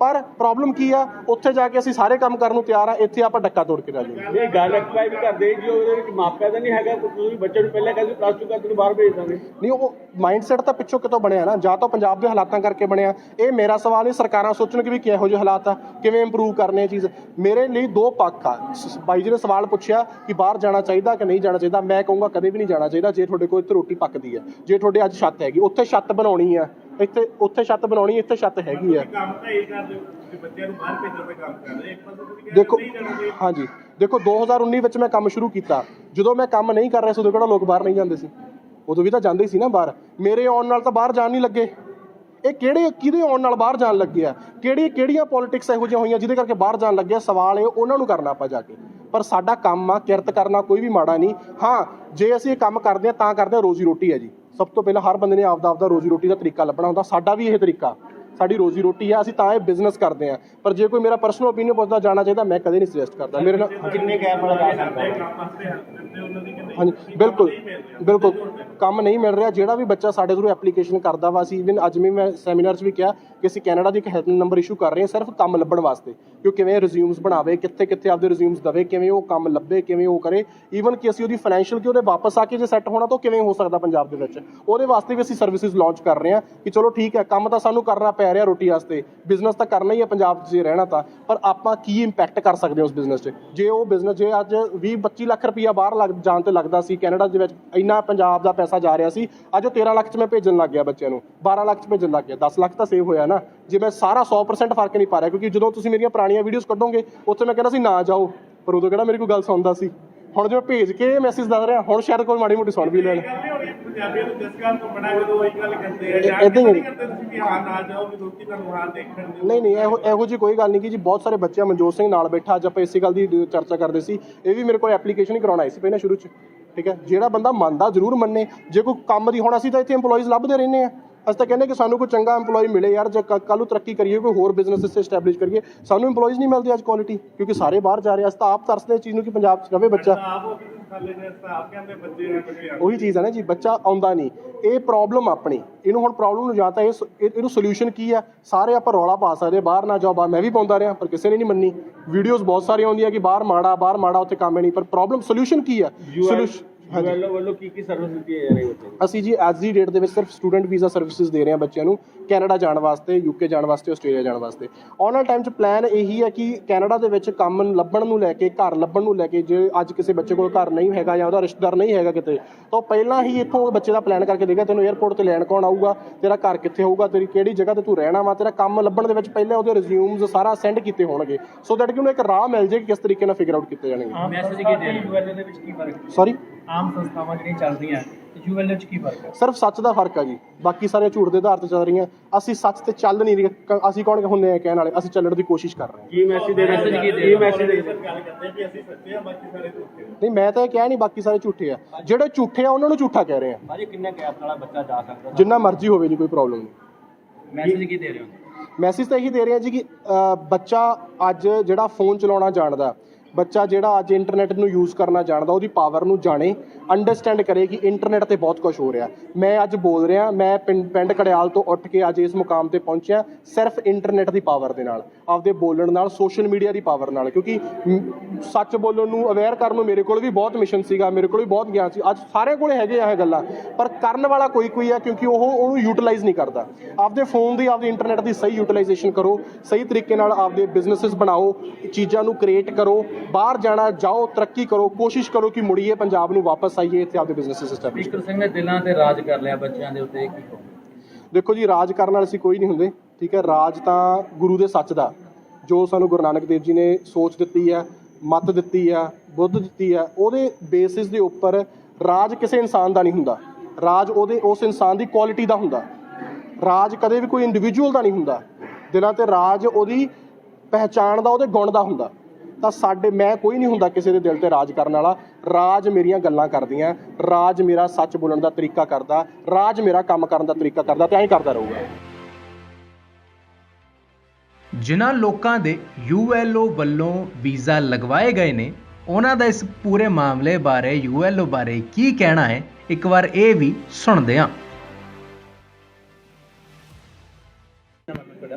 ਪਰ ਪ੍ਰੋਬਲਮ ਕੀ ਆ? ਉੱਥੇ ਜਾ ਕੇ ਅਸੀਂ ਸਾਰੇ ਕੰਮ ਕਰਨ ਨੂੰ ਤਿਆਰ ਆ ਇੱਥੇ ਆਪਾਂ ਡੱਕਾ ਤੋੜ ਕੇ ਰਹਿ ਜਾਵਾਂਗੇ ਇਹ ਗੱਲ ਐਕਸਪਾਇਰ ਵੀ ਕਰਦੇ ਜੀ ਉਹਦੇ ਵਿੱਚ ਮਾਪਿਆਂ ਦਾ ਨਹੀਂ ਹੈਗਾ ਤੁਸੀਂ ਬੱਚੇ ਨੂੰ ਪਹਿਲਾਂ ਕਹਿੰਦੇ ਪਲੱਸ 2 ਕਰਕੇ ਬਾਹਰ ਭੇਜ ਦਾਂਗੇ। ਨਹੀਂ ਉਹ ਮਾਈਂਡਸੈਟ ਤਾਂ ਪਿੱਛੋਂ ਕਿਤੋਂ ਬਣਿਆ ਨਾ ਜਾਂ ਤਾਂ ਪੰਜਾਬ ਦੇ ਹਾਲਾਤਾਂ ਕਰਕੇ ਬਣਿਆ। ਇਹ ਮੇਰਾ ਸਵਾਲ ਨਹੀਂ ਸਰਕਾਰਾਂ ਸੋਚਣ ਕਿ ਵੀ ਕਿਹੋ ਜਿਹੇ ਹਾਲਾਤ ਆ ਕਿਵੇਂ ਇੰਪਰੂਵ ਕਰਨੇ ਇਹ ਚੀਜ਼। ਮੇਰੇ ਲਈ ਦੋ ਪੱਖ ਆ। ਬਾਈ ਜੀ ਨੇ ਸਵਾਲ ਪੁੱਛਿਆ ਕਿ ਬਾਹਰ ਜਾਣਾ ਚਾਹੀਦਾ ਕਿ ਨਹੀਂ ਜਾਣਾ ਚਾਹੀਦਾ। ਮੈਂ ਕਹੂੰਗਾ ਕਦੇ ਵੀ ਨਹੀਂ ਜਾਣਾ ਚਾਹੀਦਾ ਜੇ ਤੁਹਾਡੇ ਕੋਲ ਇੱਥੇ ਰੋਟੀ ਪੱਕਦੀ ਹੈ ਜੇ ਤੁਹਾਡੇ ਅੱਜ ਛੱਤ ਹੈਗੀ ਉੱਥੇ ਛੱਤ ਬਣਾਉਣੀ ਆ। ਇੱਥੇ ਉੱਥੇ ਛੱਤ ਬਣਾਉਣੀ ਇੱਥੇ ਛੱਤ ਹੈਗੀ ਆ। ਕੰਮ ਤਾਂ ਇਹ ਕਰਦੇ ਹੋ ਕਿ ਬੱਚਿਆਂ ਨੂੰ ਬਾਹਰ ਭੇਜਣ ਦਾ ਕੰਮ ਕਰ ਰਹੇ ਇੱਕ ਪਾਸੇ ਤੁਸੀਂ ਕਹਿੰਦੇ ਦੇਖੋ ਹਾਂਜੀ। ਦੇਖੋ 2019 ਵਿੱਚ ਮੈਂ ਕੰਮ ਸ਼ੁਰੂ ਕੀਤਾ। ਜਦੋਂ ਮੈਂ ਕੰਮ ਨਹੀਂ ਕਰ ਰਿਹਾ ਸੀ ਉਦੋਂ ਕਿਹੜਾ ਲੋਕ ਬਾਹਰ ਨਹੀਂ ਜਾਂਦੇ ਸੀ? ਉਦੋਂ ਵੀ ਤਾਂ ਜਾਂਦੇ ਹੀ ਸੀ ਨਾ ਬਾਹਰ। ਮੇਰੇ ਆਉਣ ਨਾਲ ਤਾਂ ਬਾਹਰ ਜਾਣ ਨਹੀਂ ਲੱਗੇ। ਇਹ ਕਿਹੜੇ ਕਿਹਦੇ ਆਉਣ ਨਾਲ ਬਾਹਰ ਜਾਣ ਲੱਗੇ ਆ? ਕਿਹੜੀ ਕਿਹੜੀਆਂ ਪੋਲਿਟਿਕਸ ਇਹੋ ਜਿਹੀਆਂ ਹੋਈਆਂ ਜਿਹਦੇ ਕਰਕੇ ਬਾਹਰ ਜਾਣ ਲੱਗੇ ਆ? ਸਵਾਲ ਇਹ ਉਹਨਾਂ ਨੂੰ ਕਰਨਾ ਆਪਾਂ ਜਾ ਕੇ। ਪਰ ਸਾਡਾ ਕੰਮ ਆ ਕਿਰਤ ਕਰਨਾ ਕੋਈ ਵੀ ਮਾੜਾ ਨਹੀਂ। ਹਾਂ ਜੇ ਅਸੀਂ ਇਹ ਕੰਮ ਕਰਦੇ ਆ ਤਾਂ ਕਰਦੇ ਆ ਰੋਜ਼ੀ ਰੋਟੀ ਹੈ ਜੀ। ਸਭ ਤੋਂ ਪਹਿਲਾਂ ਹਰ ਬੰਦੇ ਨੇ ਆਪਦਾ ਆਪਦਾ ਰੋਜ਼ੀ ਰੋਟੀ ਦਾ ਤਰੀਕਾ ਲੱਭਣਾ ਹੁੰਦਾ, ਸਾਡਾ ਵੀ ਇਹ ਤਰੀਕਾ। ਸਾਡੀ ਰੋਜ਼ੀ ਰੋਟੀ ਆ ਅਸੀਂ ਤਾਂ ਇਹ ਬਿਜ਼ਨਸ ਕਰਦੇ ਆ ਪਰ ਜੇ ਕੋਈ ਮੇਰਾ ਪਰਸਨਲ ਓਪੀਨੀਅਨ ਪੁੱਛਦਾ ਜਾਣਾ ਚਾਹੀਦਾ ਮੈਂ ਕਦੇ ਨਹੀਂ ਸੁਜੈਸਟ ਕਰਦਾ। ਮੇਰੇ ਨਾਲ ਕਿੰਨੇ ਕੈਬ ਲਗਾ ਸਕਦਾ ਹੈ ਹਾਂਜੀ ਬਿਲਕੁਲ ਬਿਲਕੁਲ। ਕੰਮ ਨਹੀਂ ਮਿਲ ਰਿਹਾ। ਜਿਹੜਾ ਵੀ ਬੱਚਾ ਸਾਡੇ ਥਰੂ ਐਪਲੀਕੇਸ਼ਨ ਕਰਦਾ ਵਾ ਅਸੀਂ ਇਵਨ ਅੱਜ ਵੀ ਮੈਂ ਸੈਮੀਨਾਰ 'ਚ ਵੀ ਕਿਹਾ ਕਿ ਅਸੀਂ ਕੈਨੇਡਾ ਦੀ ਇੱਕ ਹੈਲਪ ਨੰਬਰ ਇਸ਼ੂ ਕਰ ਰਹੇ ਹਾਂ ਸਿਰਫ ਕੰਮ ਲੱਭਣ ਵਾਸਤੇ। ਕਿ ਕਿਵੇਂ ਰਿਜ਼ਿਊਮਸ ਬਣਾਵੇ ਕਿੱਥੇ ਕਿੱਥੇ ਆਪਦੇ ਰਿਜ਼ਿਊਮਸ ਦਵੇ ਕਿਵੇਂ ਉਹ ਕੰਮ ਲੱਭੇ ਕਿਵੇਂ ਉਹ ਕਰੇ। ਇਵਨ ਕਿ ਅਸੀਂ ਉਹਦੀ ਫਾਈਨੈਂਸ਼ੀਅਲ ਕਿ ਉਹਦੇ ਵਾਪਸ ਆ ਕੇ ਜੇ ਸੈੱਟ ਹੋਣਾ ਤਾਂ ਕਿਵੇਂ ਹੋ ਸਕਦਾ ਪੰਜਾਬ ਦੇ ਵਿੱਚ। ਉਹਦੇ ਵਾਸਤੇ ਵੀ ਅਸੀਂ ਸਰਵਿਸਿਜ਼ ਲਾਂਚ ਕਰ ਰਹੇ ਹਾਂ ਕਿ ਚਲੋ ਠੀਕ ਹੈ ਕੰਮ ਤਾਂ ਸਾਨੂੰ ਕਰਨਾ ਪੈ ਰਿਹਾ ਰੋਟੀ ਵਾਸਤੇ ਬਿਜ਼ਨਸ ਤਾਂ ਕਰਨਾ ਹੀ ਹੈ ਪੰਜਾਬ 'ਚ ਜੇ ਰਹਿਣਾ ਤਾਂ, ਪਰ ਆਪਾਂ ਕੀ ਇੰਪੈਕਟ ਕਰ ਸਕਦੇ ਹਾਂ ਉਸ ਬਿਜ਼ਨਸ 'ਚ? ਜੇ ਉਹ ਬਿਜ਼ਨਸ ਜੇ ਅੱਜ 20 25 ਲੱਖ ਰੁਪਈਆ ਬਾਹਰ ਲੱਗ, ਜਾਣ ਤੇ ਲੱਗਦਾ ਸੀ, ਕੈਨੇਡਾ ਦੇ ਵਿੱਚ ਇੰਨਾ ਪੰਜਾਬ ਦਾ ਪੈਸਾ ਜਾ ਰਿਹਾ ਸੀ, ਅੱਜ ਉਹ 13 ਲੱਖ 'ਚ ਮੈਂ ਭੇਜਣ ਲੱਗ ਗਿਆ ਬੱਚਿਆਂ ਨੂੰ 12 ਲੱਖ 'ਚ ਭੇਜਣ ਲੱਗ ਗਿਆ 10 ਲੱਖ ਤਾਂ ਸੇਵ ਹੋਇਆ ਨਾ। ਜੇ ਮੈਂ ਸਾਰਾ 100% ਫ਼ਰਕ ਨਹੀਂ ਪਾ ਰਿਹਾ, ਕਿਉਂਕਿ ਜਦੋਂ ਤੁਸੀਂ ਮੇਰੀਆਂ ਪੁਰਾਣੀਆਂ ਵੀਡੀਓਜ਼ ਕੱਢੋਗੇ, ਉੱਥੇ ਮੈਂ ਕਹਿੰਦਾ ਸੀ, ਨਾ ਜਾਓ। ਪਰ ਉਦੋਂ ਕਿਹੜਾ ਮੇਰੀ ਕੋਈ ਗੱਲ ਸੁਣਦਾ ਸੀ? ਹੁਣ ਜੇ ਭੇਜ ਕੇ ਮੈਸੇਜ ਦੱਸ ਰਿਹਾ, ਹੁਣ ਸ਼ਾਇਦ ਕੋਈ ਮਾੜੀ ਮੋਟੀ ਸੁਣ ਵੀ ਲੈਣ। ਪੰਜਾਬੀਆਂ ਨੂੰ ਜਿਸ ਗੱਲ ਤੋਂ ਬਣਾ ਜਦੋਂ ਉਹੀ ਗੱਲ ਕਰਦੇ ਆ ਇਹ- ਜਾਂ ਏਦਾਂ ਹੀ ਨਹੀਂ ਕਰਦੇ ਤੁਸੀਂ ਵੀ ਹਾਂ ਨਾ ਜਾਓ ਵੀ ਦੋਸਤੀ ਤੁਹਾਨੂੰ ਹਾਂ ਦੇਖਣ ਦਿਓ। ਨਹੀਂ ਨਹੀਂ ਇਹੋ ਇਹੋ ਜੀ ਕੋਈ ਗੱਲ ਨਹੀਂ ਕਿ ਜੀ ਬਹੁਤ ਸਾਰੇ ਬੱਚੇ ਆ ਮਨਜੋਤ ਸਿੰਘ ਨਾਲ ਬੈਠਾ ਅੱਜ ਆਪਾਂ ਇਸੇ ਗੱਲ ਦੀ ਦ- ਚਰਚਾ ਕਰਦੇ ਸੀ। ਇਹ ਵੀ ਮੇਰੇ ਕੋਲ ਐਪਲੀਕੇਸ਼ਨ ਹੀ ਕਰਾਉਣ ਆਈ ਸੀ ਪਹਿਲਾਂ ਸ਼ੁਰੂ ਚ। ਠੀਕ ਹੈ? ਜਿਹੜਾ ਬੰਦਾ ਮੰਨਦਾ ਜ਼ਰੂਰ ਮੰਨੇ। ਜੇ ਕੋਈ ਕੰਮ ਦੀ ਹੁਣ ਅਸੀਂ ਤਾਂ ਇੱਥੇ EMPLOYEES ਲੱਭਦੇ ਰਹਿੰਦੇ ਆ। ਅਸੀਂ ਤਾਂ ਕਹਿੰਦੇ ਕਿ ਸਾਨੂੰ ਕੋਈ ਚੰਗਾ EMPLOYE ਮਿਲੇ ਯਾਰ ਜੇ ਕੱਲ ਨੂੰ ਤਰੱਕੀ ਕਰੀਏ ਕੋਈ ਹੋਰ ਬਿਜ਼ਨਸ ਇੱਥੇ ਐਸਟੈਬਲਿਸ਼ ਕਰੀਏ ਸਾਨੂੰ EMPLOYEES ਨਹੀਂ ਮਿਲਦੇ ਅੱਜ ਕੁਆਲਿਟੀ ਕਿਉਂਕਿ ਸਾਰੇ ਬਾਹਰ ਜਾ ਰਹੇ ਅਸੀਂ ਤਾਂ ਆਪ ਤਰਸਦੇ ਇਸ ਚੀਜ਼ ਨੂੰ ਕਿ ਪੰਜਾਬ 'ਚ ਰਵੇ ਬੱਚਾ। ਉਹ ਚੀਜ਼ ਹੈ ਨਾ ਜੀ ਬੱਚਾ ਆਉਂਦਾ ਨਹੀਂ। ਇਹ ਪ੍ਰੋਬਲਮ ਆਪਣੀ। ਇਹਨੂੰ ਹੁਣ ਪ੍ਰੋਬਲਮ ਨੂੰ ਜਾਂ ਤਾਂ ਇਹ ਇਹਨੂੰ ਸੋਲੂਸ਼ਨ ਕੀ ਆ? ਸਾਰੇ ਆਪਾਂ ਰੌਲਾ ਪਾ ਸਕਦੇ ਹਾਂ, ਬਾਹਰ ਨਾ ਜਾਓ ਬਾਹਰ ਮੈਂ ਵੀ ਪਾਉਂਦਾ ਰਿਹਾ ਪਰ ਕਿਸੇ ਨੇ ਨਹੀਂ ਮੰਨੀ। ਵੀਡੀਓਜ਼ ਬਹੁਤ ਸਾਰੀਆਂ ਆਉਂਦੀਆਂ ਕਿ ਬਾਹਰ ਮਾੜਾ ਬਾਹਰ ਮਾੜਾ ਉੱਥੇ ਕੰਮ ਹੀ ਨਹੀਂ। ਪਰ ਪ੍ਰੋਬਲਮ ਸੋਲੂਸ਼ਨ ਕੀ ਆ? ਸੋਲੂਸ਼ਨ ਯੂਐਲਓ ਵੱਲੋਂ ਕੀ ਕੀ ਸਰਵਿਸ ਦਿੱਤੀ ਜਾ ਰਹੀ ਬੱਚੇ ਨੂੰ? ਅਸੀਂ ਜੀ ਅੱਜ ਦੀ ਡੇਟ ਦੇ ਵਿੱਚ ਸਿਰਫ ਸਟੂਡੈਂਟ ਵੀਜ਼ਾ ਸਰਵਿਸਿਜ਼ ਦੇ ਰਹੇ ਹਾਂ ਬੱਚਿਆਂ ਨੂੰ ਕੈਨੇਡਾ ਜਾਣ ਵਾਸਤੇ ਯੂਕੇ ਜਾਣ ਵਾਸਤੇ ਆਸਟ੍ਰੇਲੀਆ ਜਾਣ ਵਾਸਤੇ। ਆਉਣ ਵਾਲੇ ਟਾਈਮ 'ਚ ਪਲਾਨ ਇਹੀ ਹੈ ਕਿ ਕੈਨੇਡਾ ਦੇ ਵਿੱਚ ਕੰਮ ਲੱਭਣ ਨੂੰ ਲੈ ਕੇ ਘਰ ਲੱਭਣ ਨੂੰ ਲੈ ਕੇ ਜੇ ਅੱਜ ਕਿਸੇ ਬੱਚੇ ਕੋਲ ਘਰ ਨਹੀਂ ਹੈਗਾ ਜਾਂ ਉਹਦਾ ਰਿਸ਼ਤੇਦਾਰ ਨਹੀਂ ਹੈਗਾ ਕਿਤੇ ਤਾਂ ਉਹ ਪਹਿਲਾਂ ਹੀ ਇੱਥੋਂ ਬੱਚੇ ਦਾ ਪਲਾਨ ਕਰਕੇ ਦੇਗਾ ਤੈਨੂੰ 에ਅਰਪੋਰਟ ਤੇ ਲੈਣ ਕੌਣ ਆਊਗਾ? ਤੇਰਾ ਘਰ ਕਿੱਥੇ ਹੋਊਗਾ? ਤੇਰੀ ਕਿਹੜੀ ਜਗ੍ਹਾ ਤੇ ਤੂੰ ਰਹਿਣਾ ਵਾ? ਤੇਰਾ ਕੰਮ ਲੱਭਣ ਦੇ ਵਿੱਚ ਪਹਿਲਾਂ ਉਹਦੇ ਰਿਜ਼ਿਊਮਸ ਸਾਰਾ ਸੈਂਡ ਕੀਤੇ ਹੋਣਗੇ। ਸੋ ਦੈਟ ਕਿ ਉਹਨੂੰ ਇੱਕ ਰਾਹ ਮਿਲ ਜੇ ਕਿ ਕਿਸ ਤਰੀਕੇ ਨਾਲ ਫਿਗਰ ਆਊਟ ਕੀਤੇ ਜਾਣਗੇ। ਮੈਸੇਜ ਕੀ ਦੇ ਯੂਐਲਓ ਦੇ ਵਿੱਚ ਕੀ ਫ਼ਰਕ ਹੈ ਸੌਰੀ ਆਮ ਸੰਸਥਾਵਾਂ ਜਿਹੜੀਆਂ ਚੱਲਦੀਆਂ ਤੇ ਯੂਐਲਓ 'ਚ ਕੀ ਫ਼ਰਕ ਹੈ? ਸਿਰਫ ਸੱਚ ਦਾ ਫ਼ਰਕ ਆ ਜੀ। ਬਾਕੀ ਸਾਰੇ ਝੂਠ ਦੇ ਆਧਾਰ ਤੇ ਚੱਲ ਰਹੀਆਂ। ਅਸੀਂ ਸੱਚ ਤੇ ਚੱਲ ਨਹੀਂ ਰਹੇ। ਕ- ਅਸੀਂ ਕੌਣ ਹੁੰਦੇ ਆ ਕਹਿਣ ਵਾਲੇ? ਅਸੀਂ ਚੱਲਣ ਦੀ ਕੋਸ਼ਿਸ਼ ਕਰ ਰਹੇ ਹਾਂ। ਕੀ ਮੈਸੇਜ ਦੇਣਾ Message ਕੀ ਕੀ ਮੈਸੇਜ ਦੇ ਗੱਲ ਕਰਦੇ ਵੀ ਅਸੀਂ ਸੱਚੇ ਆ ਬਾਕੀ ਸਾਰੇ ਝੂਠੇ ਨਹੀਂ ਮੈਂ ਤਾਂ ਇਹ ਕਿਹਾ ਨਹੀਂ ਬਾਕੀ ਸਾਰੇ ਝੂਠੇ ਆ। ਜਿਹੜੇ ਝੂਠੇ ਆ ਉਹਨਾਂ ਨੂੰ ਝੂਠਾ ਕਹਿ ਰਹੇ ਆ। ਭਾਜੀ ਕਿੰਨੇ ਕੈਬ ਵਾਲਾ ਬੱਚਾ ਜਾ ਸਕਦਾ? ਜਿੰਨਾ ਮਰਜ਼ੀ ਹੋਵੇ ਜੀ ਕੋਈ ਪ੍ਰੋਬਲਮ ਨਹੀਂ। ਮੈਸੇਜ ਕੀ ਦੇ ਰਹੇ ਹੋ? ਮੈਸੇਜ ਤਾਂ ਇਹੀ ਦੇ ਰਹੇ ਆ ਜੀ ਕਿ ਬੱਚਾ ਅੱਜ ਜਿਹੜਾ ਫੋਨ ਚਲਾਉਣਾ ਜਾਣਦਾ ਬੱਚਾ ਜਿਹੜਾ ਅੱਜ ਇੰਟਰਨੈਟ ਨੂੰ ਯੂਜ਼ ਕਰਨਾ ਜਾਣਦਾ, ਉਹਦੀ ਪਾਵਰ ਨੂੰ ਜਾਣੇ ਅੰਡਰਸਟੈਂਡ ਕਰੇ ਕਿ ਇੰਟਰਨੈਟ ਤੇ ਬਹੁਤ ਕੁਝ ਹੋ ਰਿਹਾ। ਮੈਂ ਅੱਜ ਬੋਲ ਰਿਹਾ, ਮੈਂ ਪਿੰਡ ਪਿੰਡ ਕੜਿਆਲ ਤੋਂ ਉੱਠ ਕੇ ਅੱਜ ਇਸ ਮੁਕਾਮ ਤੇ ਪਹੁੰਚਿਆ, ਸਿਰਫ ਇੰਟਰਨੈਟ ਦੀ ਪਾਵਰ ਦੇ ਨਾਲ, ਆਪਦੇ ਬੋਲਣ ਨਾਲ ਸੋਸ਼ਲ ਮੀਡੀਆ ਦੀ ਪਾਵਰ ਨਾਲ, ਕਿਉਂਕਿ ਸੱਚ ਬੋਲਣ ਨੂੰ ਅਵੇਅਰ ਕਰਨ ਨੂੰ ਮੇਰੇ ਕੋਲ ਵੀ ਬਹੁਤ ਮਿਸ਼ਨ ਸੀਗਾ, ਮੇਰੇ ਕੋਲ ਵੀ ਬਹੁਤ ਗਿਆਨ ਸੀ, ਅੱਜ ਸਾਰਿਆਂ ਕੋਲ ਹੈਗੇ ਆ ਇਹ ਗੱਲਾਂ, ਪਰ ਕਰਨ ਵਾਲਾ ਕੋਈ ਕੋਈ ਆ, ਕਿਉਂਕਿ ਉਹ, ਉਹਨੂੰ ਯੂਟਿਲਾਈਜ਼ ਨਹੀਂ ਕਰਦਾ। ਆਪਦੇ ਫੋਨ ਦੀ, ਆਪਦੇ ਇੰਟਰਨੈਟ ਦੀ ਸਹੀ ਯੂਟਿਲਾਈਜੇਸ਼ਨ ਕਰੋ, ਸਹੀ ਤਰੀਕੇ ਨਾਲ ਆਪਦੇ ਬਿਜ਼ਨੈਸਸ ਬਣਾਓ, ਚੀਜ਼ਾਂ ਨੂੰ ਕ੍ਰੀਏਟ ਕਰੋ ਬਾਹਰ ਜਾਣਾ ਜਾਓ ਤਰੱਕੀ ਕਰੋ ਕੋਸ਼ਿਸ਼ ਕਰੋ ਕਿ ਮੁੜੀਏ ਪੰਜਾਬ ਨੂੰ ਵਾਪਸ ਆਈਏ ਇੱਥੇ ਆਪਦੇ ਬਿਜ਼ਨੈਸਸ ਸਟੈਬਲਿਸ਼ ਸਪੀਕਰ ਸਿੰਘ ਨੇ ਦਿਲਾਂ ਤੇ ਰਾਜ ਕਰ ਲਿਆ ਬੱਚਿਆਂ ਦੇ ਉੱਤੇ ਕੀ ਦੇਖੋ ਜੀ ਰਾਜ ਕਰਨ ਵਾਲੇ ਅਸੀਂ ਕੋਈ ਨਹੀਂ ਹੁੰਦੇ ਠੀਕ ਹੈ? ਰਾਜ ਤਾਂ ਗੁਰੂ ਦੇ ਸੱਚ ਦਾ ਜੋ ਸਾਨੂੰ ਗੁਰੂ ਨਾਨਕ ਦੇਵ ਜੀ ਨੇ ਸੋਚ ਦਿੱਤੀ ਆ ਮੱਤ ਦਿੱਤੀ ਆ ਬੁੱਧ ਦਿੱਤੀ ਆ ਉਹਦੇ ਬੇਸਿਸ ਦੇ ਉੱਪਰ ਰਾਜ ਕਿਸੇ ਇਨਸਾਨ ਦਾ ਨਹੀਂ ਹੁੰਦਾ। ਰਾਜ ਉਹਦੇ ਉਸ ਇਨਸਾਨ ਦੀ ਕੁਆਲਿਟੀ ਦਾ ਹੁੰਦਾ। ਰਾਜ ਕਦੇ ਵੀ ਕੋਈ ਇੰਡੀਵਿਜੂਅਲ ਦਾ ਨਹੀਂ ਹੁੰਦਾ। ਦਿਲਾਂ ਤੇ ਰਾਜ ਉਹਦੀ ਪਹਿਚਾਣ ਦਾ ਉਹਦੇ ਗੁਣ ਦਾ ਹੁੰਦਾ। ਤਾਂ ਸਾਡੇ ਮੈਂ ਕੋਈ ਨਹੀਂ ਹੁੰਦਾ ਕਿਸੇ ਦੇ ਦਿਲ ਤੇ ਰਾਜ ਕਰਨ ਵਾਲਾ। ਰਾਜ ਮੇਰੀਆਂ ਗੱਲਾਂ ਕਰਦੀਆਂ ਰਾਜ ਮੇਰਾ ਸੱਚ ਬੋਲਣ ਦਾ ਤਰੀਕਾ ਕਰਦਾ ਰਾਜ ਮੇਰਾ ਕੰਮ ਕਰਨ ਦਾ ਤਰੀਕਾ ਕਰਦਾ ਤੇ ਐਂ ਕਰਦਾ ਰਹੂਗਾ। ਜਿਨ੍ਹਾਂ ਲੋਕਾਂ ਦੇ ULO ਵੱਲੋਂ ਵੀਜ਼ਾ ਲਗਵਾਏ ਗਏ ਨੇ ਉਹਨਾਂ ਦਾ ਇਸ ਪੂਰੇ ਮਾਮਲੇ ਬਾਰੇ ULO ਬਾਰੇ ਕੀ ਕਹਿਣਾ ਹੈ ਇੱਕ ਵਾਰ ਇਹ ਵੀ ਸੁਣਦੇ ਹਾਂ।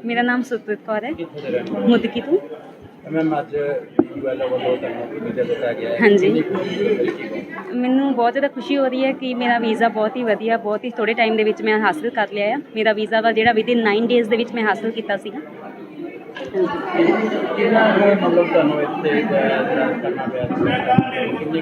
ਮੇਰਾ ਨਾਮ ਸੁਤਪ੍ਰੀਤ ਕੌਰ ਹੈ। ਮੁਦਕੀ ਤੋਂ। ਮੈਮ ਅੱਜ ਯੂਐਲਓ ਵੱਲੋਂ ਤੁਹਾਨੂੰ ਵੀਜ਼ਾ ਦਿੱਤਾ ਗਿਆ ਹੈ। ਹਾਂਜੀ। ਕਿੰਨੀ ਖੁਸ਼ੀ ਹੋ ਰਹੀ ਹੈ ਮੈਨੂੰ ਬਹੁਤ ਜ਼ਿਆਦਾ ਖੁਸ਼ੀ ਹੋ ਰਹੀ ਹੈ ਕਿ ਮੇਰਾ ਵੀਜ਼ਾ ਬਹੁਤ ਹੀ ਵਧੀਆ ਬਹੁਤ ਹੀ ਥੋੜੇ ਟਾਈਮ ਦੇ ਵਿੱਚ ਮੈਂ ਹਾਸਲ ਕਰ ਲਿਆ ਆ। ਮੇਰਾ ਵੀਜ਼ਾ ਵਾ ਜਿਹੜਾ ਵਿਦਿਨ 9 ਡੇਜ਼ ਦੇ ਵਿੱਚ ਮੈਂ ਹਾਸਲ ਕੀਤਾ ਸੀਗਾ। ਕਿੰਨਾ ਮਤਲਬ ਤੁਹਾਨੂੰ ਇੱਥੇ ਕਰਨਾ ਪਿਆ ਕਿੰਨੀ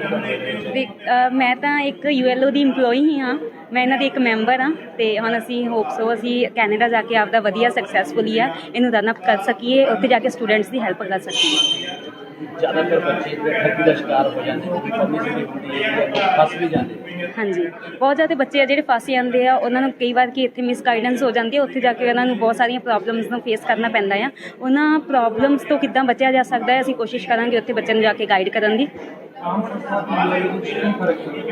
ਅ, ਮੈਂ ਤਾਂ ਇੱਕ ਯੂਐਲਓ ਦੀ EMPLOYE ਹੀ ਹਾਂ। ਮੈਂ ਇਹਨਾਂ ਦੀ ਇੱਕ ਮੈਂਬਰ ਹਾਂ ਤੇ ਹੁਣ ਅਸੀਂ ਹੋਪ ਸੋ ਅਸੀਂ ਕੈਨੇਡਾ ਜਾ ਕੇ ਆਪਦਾ ਵਧੀਆ ਸਕਸੈਸਫੁਲੀ ਆ। ਇਹਨੂੰ ਰਨ ਅਪ ਕਰ ਸਕੀਏ ਉੱਥੇ ਜਾ ਕੇ ਸਟੂਡੈਂਟਸ ਦੀ ਹੈਲਪ ਕਰ ਸਕੀਏ। ਜ਼ਿਆਦਾਤਰ ਬੱਚੇ ਠੱਗੀ ਦਾ ਸ਼ਿਕਾਰ ਹੋ ਜਾਂਦੇ ਉਹ ਪਬਲਿਸਿਟੀ ਹੁੰਦੀ ਹੈ ਫਸ ਵੀ ਜਾਂਦੇ ਹਾਂਜੀ। ਬਹੁਤ ਜ਼ਿਆਦਾ ਬੱਚੇ ਆ ਜਿਹੜੇ ਫਸ ਜਾਂਦੇ ਆ, ਉਹਨਾਂ ਨੂੰ ਕਈ ਵਾਰ ਕਿ ਇੱਥੇ ਮਿਸਗਾਈਡੈਂਸ ਹੋ ਜਾਂਦੀ ਹੈ ਉੱਥੇ ਜਾ ਕੇ ਉਹਨਾਂ ਨੂੰ ਬਹੁਤ ਸਾਰੀਆਂ ਪ੍ਰੋਬਲਮਸ ਨੂੰ ਫੇਸ ਕਰਨਾ ਪੈਂਦਾ ਆ। ਉਹਨਾਂ ਪ੍ਰੋਬਲਮਸ ਤੋਂ ਕਿੱਦਾਂ ਬਚਿਆ ਜਾ ਸਕਦਾ ਹੈ, ਅਸੀਂ ਕੋਸ਼ਿਸ਼ ਕਰਾਂਗੇ ਉੱਥੇ ਬੱਚਿਆਂ ਨੂੰ ਜਾ ਕੇ ਗਾਈਡ ਕਰਨ ਦੀ।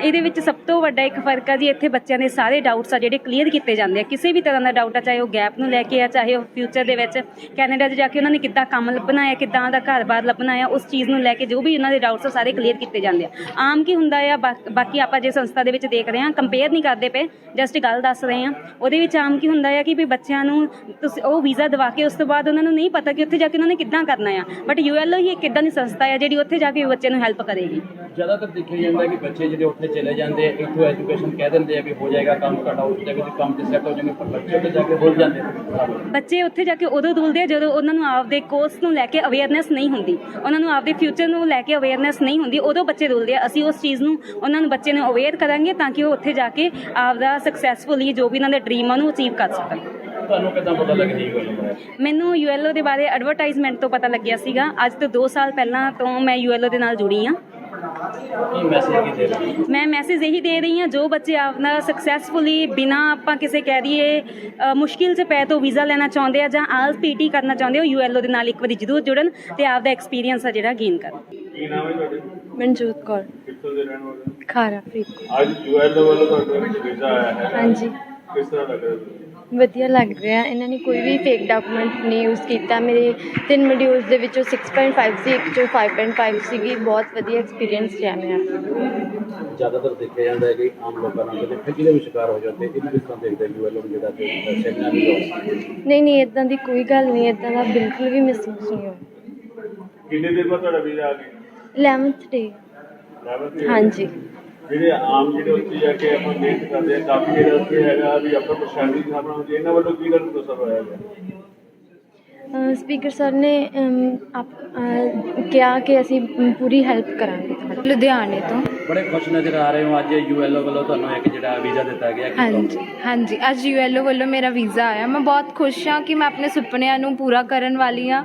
ਇਹਦੇ ਵਿੱਚ ਸਭ ਤੋਂ ਵੱਡਾ ਇੱਕ ਫ਼ਰਕ ਆ ਜੀ, ਇੱਥੇ ਬੱਚਿਆਂ ਦੇ ਸਾਰੇ ਡਾਊਟਸ ਆ ਜਿਹੜੇ ਕਲੀਅਰ ਕੀਤੇ ਜਾਂਦੇ ਆ। ਕਿਸੇ ਵੀ ਤਰ੍ਹਾਂ ਦਾ ਡਾਊਟ ਆ, ਚਾਹੇ ਉਹ ਗੈਪ ਨੂੰ ਲੈ ਕੇ ਆ, ਚਾਹੇ ਉਹ ਫਿਊਚਰ ਦੇ ਵਿੱਚ। ਕੈਨੇਡਾ 'ਚ ਜਾ ਕੇ ਉਹਨਾਂ ਨੇ ਕਿੱਦਾਂ ਕੰਮ ਲੱਭਣਾ ਹੈ ਕਿੱਦਾਂ ਦਾ ਘਰ-ਬਾਰ ਲੱਭਣਾ ਹੈ ਉਸ ਚੀਜ਼ ਨੂੰ ਲੈ ਕੇ ਜੋ ਵੀ ਉਹਨਾਂ ਦੇ ਡਾਊਟਸ ਆ ਸਾਰੇ ਕਲੀਅਰ ਕੀਤੇ ਜਾਂਦੇ ਆ। ਆਮ ਕੀ ਹੁੰਦਾ ਆ, ਬਾ- ਬਾਕੀ ਆਪਾਂ ਜੇ ਸੰਸਥਾ ਦੇ ਵਿੱਚ ਦੇਖ ਰਹੇ ਹਾਂ ਕੰਪੇਅਰ ਨਹੀਂ ਕਰਦੇ ਪਏ ਜਸਟ ਗੱਲ ਦੱਸ ਰਹੇ ਹਾਂ। ਉਹਦੇ ਵਿੱਚ ਆਮ ਕੀ ਹੁੰਦਾ ਆ ਕਿ ਵੀ ਬੱਚਿਆਂ ਨੂੰ ਤੁਸੀਂ, ਉਹ ਵੀਜ਼ਾ ਦਵਾ ਕੇ ਉਸ ਤੋਂ ਬਾਅਦ ਉਹਨਾਂ ਨੂੰ ਨਹੀਂ ਪਤਾ ਕਿ ਉੱਥੇ ਜਾ ਕੇ ਉਹਨਾਂ ਨੇ ਕਿੱਦਾਂ ਕਰਨਾ ਆ। ਬਟ ਯੂਐਲਓ ਹੀ ਇੱਕ ਇਦਾਂ ਦੀ ਸੰਸਥਾ ਆ ਜਿਹੜੀ ਉੱਥੇ ਜਾ ਕੇ ਬੱਚੇ ਨੂੰ ਹੈਲਪ ਕਰੇਗੀ। ਜ਼ਿਆਦਾਤਰ ਦੇਖਿਆ ਜਾਂਦਾ ਕਿ ਬੱਚੇ ਜਿਹੜੇ ਉੱਥੇ ਚਲੇ ਜਾਂਦੇ ਆ ਇੱਥੋਂ ਐਜੂਕੇਸ਼ਨ ਕਹਿ ਦਿੰਦੇ ਆ ਵੀ ਹੋ ਜਾਏਗਾ ਕੰਮ ਤੁਹਾਡਾ ਉੱਥੇ ਜਾ ਕੇ ਤੁਸੀਂ ਕੰਮ ਤੇ ਸੈੱਟ ਹੋ ਜਾਓਗੇ ਪਰ ਬੱਚੇ ਉੱਥੇ ਜਾ ਕੇ ਭੁੱਲ ਜਾਂਦੇ ਨੇ। ਬੱਚੇ ਉੱਥੇ ਜਾ ਕੇ ਉਦੋਂ ਡੁੱਲਦੇ ਆ ਜਦੋਂ ਉਹਨਾਂ ਨੂੰ ਆਪਦੇ ਕੋਰਸ ਨੂੰ ਲੈ ਕੇ ਅਵੇਅਰਨੈਸ ਨਹੀਂ ਹੁੰਦੀ। ਉਹਨਾਂ ਨੂੰ ਆਪਦੇ ਫਿਊਚਰ ਨੂੰ ਲੈ ਕੇ ਅਵੇਅਰਨੈਸ ਨਹੀਂ ਹੁੰਦੀ ਉਦੋਂ ਬੱਚੇ ਡੁੱਲਦੇ ਆ। ਅਸੀਂ ਉਸ ਚੀਜ਼ ਨੂੰ ਉਹਨਾਂ ਨੂੰ ਬੱਚੇ ਨੂੰ ਅਵੇਅਰ ਕਰਾਂਗੇ ਤਾਂ ਕਿ ਉਹ ਉੱਥੇ ਜਾ ਕੇ ਆਪਦਾ ਸਕਸੈਸਫੁਲੀ ਜੋ ਵੀ ਉਹਨਾਂ ਦੇ ਡ੍ਰੀਮ ਆ ਉਹਨੂੰ ਅਚੀਵ ਕਰ ਸਕਣ। ਤੁਹਾਨੂੰ ਕਿਦਾਂ ਪਤਾ ਲੱਗਦੀ ਗੱਲ ਮੈਨੂੰ ਯੂਐਲਓ ਦੇ ਬਾਰੇ ਐਡਵਰਟਾਈਜ਼ਮੈਂਟ ਤੋਂ ਪਤਾ ਲੱਗਿਆ ਸੀਗਾ। ਅੱਜ ਤੋਂ 2 ਸਾਲ ਪਹਿਲਾਂ ਤੋਂ ਮੈਂ ਯੂਐਲਓ ਦੇ ਨਾਲ ਜੁੜੀ ਹਾਂ। ਮੈਂ ਮੈਸੇਜ ਇਹੀ ਦੇ ਰਹੀ ਹਾਂ ਜੋ ਬੱਚੇ ਆਪਣਾ ਸਕਸੈਸਫੁਲੀ ਬਿਨਾ ਆਪਾਂ ਕਿਸੇ ਕਹਿ ਦਈਏ ਮੁਸ਼ਕਿਲ 'ਚ ਪੈ ਤੋਂ ਵੀਜ਼ਾ ਲੈਣਾ ਚਾਹੁੰਦੇ ਆ ਜਾਂ ਆਲਸ ਪੀਟੀ ਕਰਨਾ ਚਾਹੁੰਦੇ ਹੋ ਯੂਐਲਓ ਦੇ ਨਾਲ ਇੱਕ ਵਾਰੀ ਜ਼ਰੂਰ ਜੁੜਨ ਤੇ ਆਪਦਾ ਐਕਸਪੀਰੀਅੰਸ ਆ ਜਿਹੜਾ ਗੇਨ ਕਰਨ। ਮਨਜੋਤ ਕੌਰ। ਕਿੱਥੋਂ ਦੇ ਰਹਿਣ ਵਾਲੇ ਖਾਰਾ ਫਰੀਦਕੋਟ ਅੱਜ ਯੂਐਲ ਵੱਲੋਂ ਤੁਹਾਡਾ ਵੀਜ਼ਾ ਆਇਆ ਹੈ। ਹਾਂਜੀ। ਕਿਸ ਤਰ੍ਹਾਂ ਲੱਗ ਰਿਹਾ? ਵਧੀਆ ਲੱਗ ਰਿਹਾ। ਇਹਨਾਂ ਨੇ ਕੋਈ ਵੀ ਫੇਕ ਡਾਕੂਮੈਂਟ ਨਹੀਂ ਯੂਜ਼ ਕੀਤਾ। ਮੇਰੇ ਤਿੰਨ ਮੋਡਿਊਲਸ ਦੇ ਵਿੱਚੋਂ 6.5 ਸੀ ਇੱਕ ਚੋਂ 5.5 ਸੀਗੀ। ਬਹੁਤ ਵਧੀਆ ਐਕਸਪੀਰੀਅੰਸ ਰਿਹਾ ਮੇਰਾ। ਜ਼ਿਆਦਾਤਰ ਦੇਖਿਆ ਜਾਂਦਾ ਹੈ ਕਿ ਆਮ ਲੋਕਾਂ ਨਾਲ ਜਿਹੜੇ ਠੱਗੀ ਦੇ ਵੀ ਸ਼ਿਕਾਰ ਹੋ ਜਾਂਦੇ ਇਹਨੂੰ ਕਿਸ ਤਰ੍ਹਾਂ ਦੇਖਦੇ ਯੂ ਐਲ ਜਿਹੜਾ ਕਿ ਸੈਮੀਨਾਰ ਨਹੀਂ ਨਹੀਂ ਇਦਾਂ ਦੀ ਕੋਈ ਗੱਲ ਨਹੀਂ। ਇਦਾਂ ਦਾ ਬਿਲਕੁਲ ਵੀ ਮਹਿਸੂਸ ਨਹੀਂ ਹੋਇਆ। ਕਿੰਨੇ ਦਿਨ ਬਾਅਦ ਤੁਹਾਡਾ ਵੀਜ਼ਾ ਆ ਗਿਆ? 11th ਡੇ ਤੇ ਹਾਂਜੀ। ਜਿਹੜੇ ਆਮ ਜਿਹੜੇ ਉੱਥੇ ਜਾ ਕੇ ਆਪਾਂ ਮਿਹਨਤ ਕਰਦੇ ਆ ਕਾਫੀ ਜਿਹੜੇ ਉੱਥੇ ਹੈਗਾ ਵੀ ਆਪਾਂ ਪਰੇਸ਼ਾਨੀ ਦੀ ਸਾਹਮਣਾ ਹੁੰਦੀ ਇਹਨਾਂ ਵੱਲੋਂ ਕੀ ਗੱਲ ਦੱਸਾ ਹੋਇਆ ਹੈ? ਸਪੀਕਰ ਸਰ ਨੇ ਅਮ, ਆਪ ਅ, ਕਿਹਾ ਕਿ ਅਸੀਂ ਪੂਰੀ ਹੈਲਪ ਕਰਾਂਗੇ ਤੁਹਾਡੀ ਲੁਧਿਆਣੇ ਤੋਂ। ਬੜੇ ਖੁਸ਼ ਨਜ਼ਰ ਆ ਰਹੇ ਹੋ। ਅੱਜ ਯੂ ਵੱਲੋਂ ਤੁਹਾਨੂੰ ਇੱਕ ਜਿਹੜਾ ਵੀਜ਼ਾ ਦਿੱਤਾ ਗਿਆ ਕੀ ਹਾਂਜੀ ਹਾਂਜੀ। ਅੱਜ ਯੂਐਲਓ ਵੱਲੋਂ ਮੇਰਾ ਵੀਜ਼ਾ ਆਇਆ। ਮੈਂ ਬਹੁਤ ਖੁਸ਼ ਹਾਂ ਕਿ ਮੈਂ ਆਪਣੇ ਸੁਪਨਿਆਂ ਨੂੰ ਪੂਰਾ ਕਰਨ ਵਾਲੀ ਹਾਂ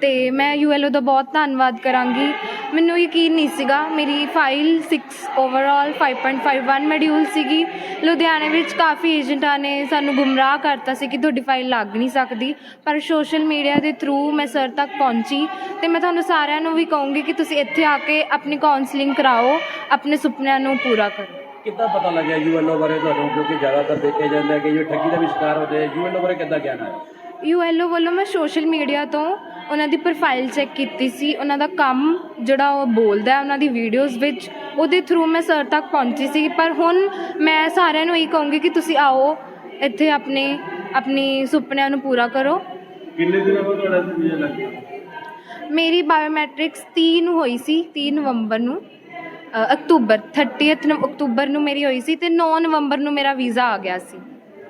ਤੇ ਮੈਂ ਯੂਐਲਓ ਦਾ ਬਹੁਤ ਧੰਨਵਾਦ ਕਰਾਂਗੀ। ਮੈਨੂੰ ਯਕੀਨ ਨਹੀਂ ਸੀਗਾ। ਮੇਰੀ ਫਾਈਲ 6 ਓਵਰਆਲ 5.51 ਮੋਡਿਊਲ ਸੀਗੀ। ਲੁਧਿਆਣੇ ਵਿੱਚ ਕਾਫੀ ਏਜੰਟਾਂ ਨੇ ਸਾਨੂੰ ਗੁੰਮਰਾਹ ਕਰਤਾ ਸੀ ਕਿ ਤੁਹਾਡੀ ਫਾਈਲ ਲੱਗ ਨਹੀਂ ਸਕਦੀ। ਪਰ ਸੋਸ਼ਲ ਮੀਡੀਆ ਦੇ ਥਰੂ ਮੈਂ ਸਰ ਤੱਕ ਪਹੁੰਚੀ ਤੇ ਮੈਂ ਤੁਹਾਨੂੰ ਸਾਰਿਆਂ ਨੂੰ ਵੀ ਕਹੂੰਗੀ ਕਿ ਤੁਸੀਂ ਇੱਥੇ ਆ ਕੇ ਆਪਣੀ ਕਾਉਂਸਲਿੰਗ ਕਰਾਓ ਆਪਣੇ ਸੁਪਨਿਆਂ ਨੂੰ ਪੂਰਾ ਕਰੋ। ਕਿੱਦਾਂ ਪਤਾ ਲੱਗਿਆ ਯੂ ਐਲ ਬਾਰੇ ਤੁਹਾਨੂੰ? ਕਿਉਂਕਿ ਜ਼ਿਆਦਾਤਰ ਦੇਖਿਆ ਜਾਂਦਾ ਹੈ ਕਿ ਜੋ ਠੱਗੀ ਦਾ ਵੀ ਸ਼ਿਕਾਰ ਹੁੰਦੇ ਯੂ ਐਲ ਬਾਰੇ ਕਿੱਦਾਂ ਗਿਆਨ ਹੈ? ਯੂਐਲਓ ਵੱਲੋਂ ਮੈਂ ਸੋਸ਼ਲ ਮੀਡੀਆ ਤੋਂ ਉਹਨਾਂ ਦੀ ਪ੍ਰੋਫਾਈਲ ਚੈੱਕ ਕੀਤੀ ਸੀ। ਉਹਨਾਂ ਦਾ ਕੰਮ ਜਿਹੜਾ ਉਹ ਬੋਲਦਾ ਹੈ ਉਹਨਾਂ ਦੀ ਵੀਡੀਓਜ਼ ਵਿੱਚ ਉਹਦੇ ਥਰੂ ਮੈਂ ਸਰ ਤੱਕ ਪਹੁੰਚੀ ਸੀ। ਪਰ ਹੁਣ ਮੈਂ ਸਾਰਿਆਂ ਨੂੰ ਇਹ ਕਹੂੰਗੀ ਕਿ ਤੁਸੀਂ ਆਓ ਇੱਥੇ ਆਪਣੇ ਆਪਣੀ ਸੁਪਨਿਆਂ ਨੂੰ ਪੂਰਾ ਕਰੋ। ਕਿੰਨੇ ਦਿਨਾਂ ਬਾਅਦ ਤੁਹਾਡਾ ਵੀਜ਼ਾ ਲੱਗ ਗਿਆ? ਮੇਰੀ ਬਾਇਓਮੈਟ੍ਰਿਕਸ 30 ਨੂੰ ਹੋਈ ਸੀ 30 ਨਵੰਬਰ ਨੂੰ। ਅਕਤੂਬਰ 30th ਨੂੰ ਅਕਤੂਬਰ ਨੂੰ ਮੇਰੀ ਹੋਈ ਸੀ ਤੇ 9 ਨਵੰਬਰ ਨੂੰ ਮੇਰਾ ਵੀਜ਼ਾ ਆ ਗਿਆ ਸੀ।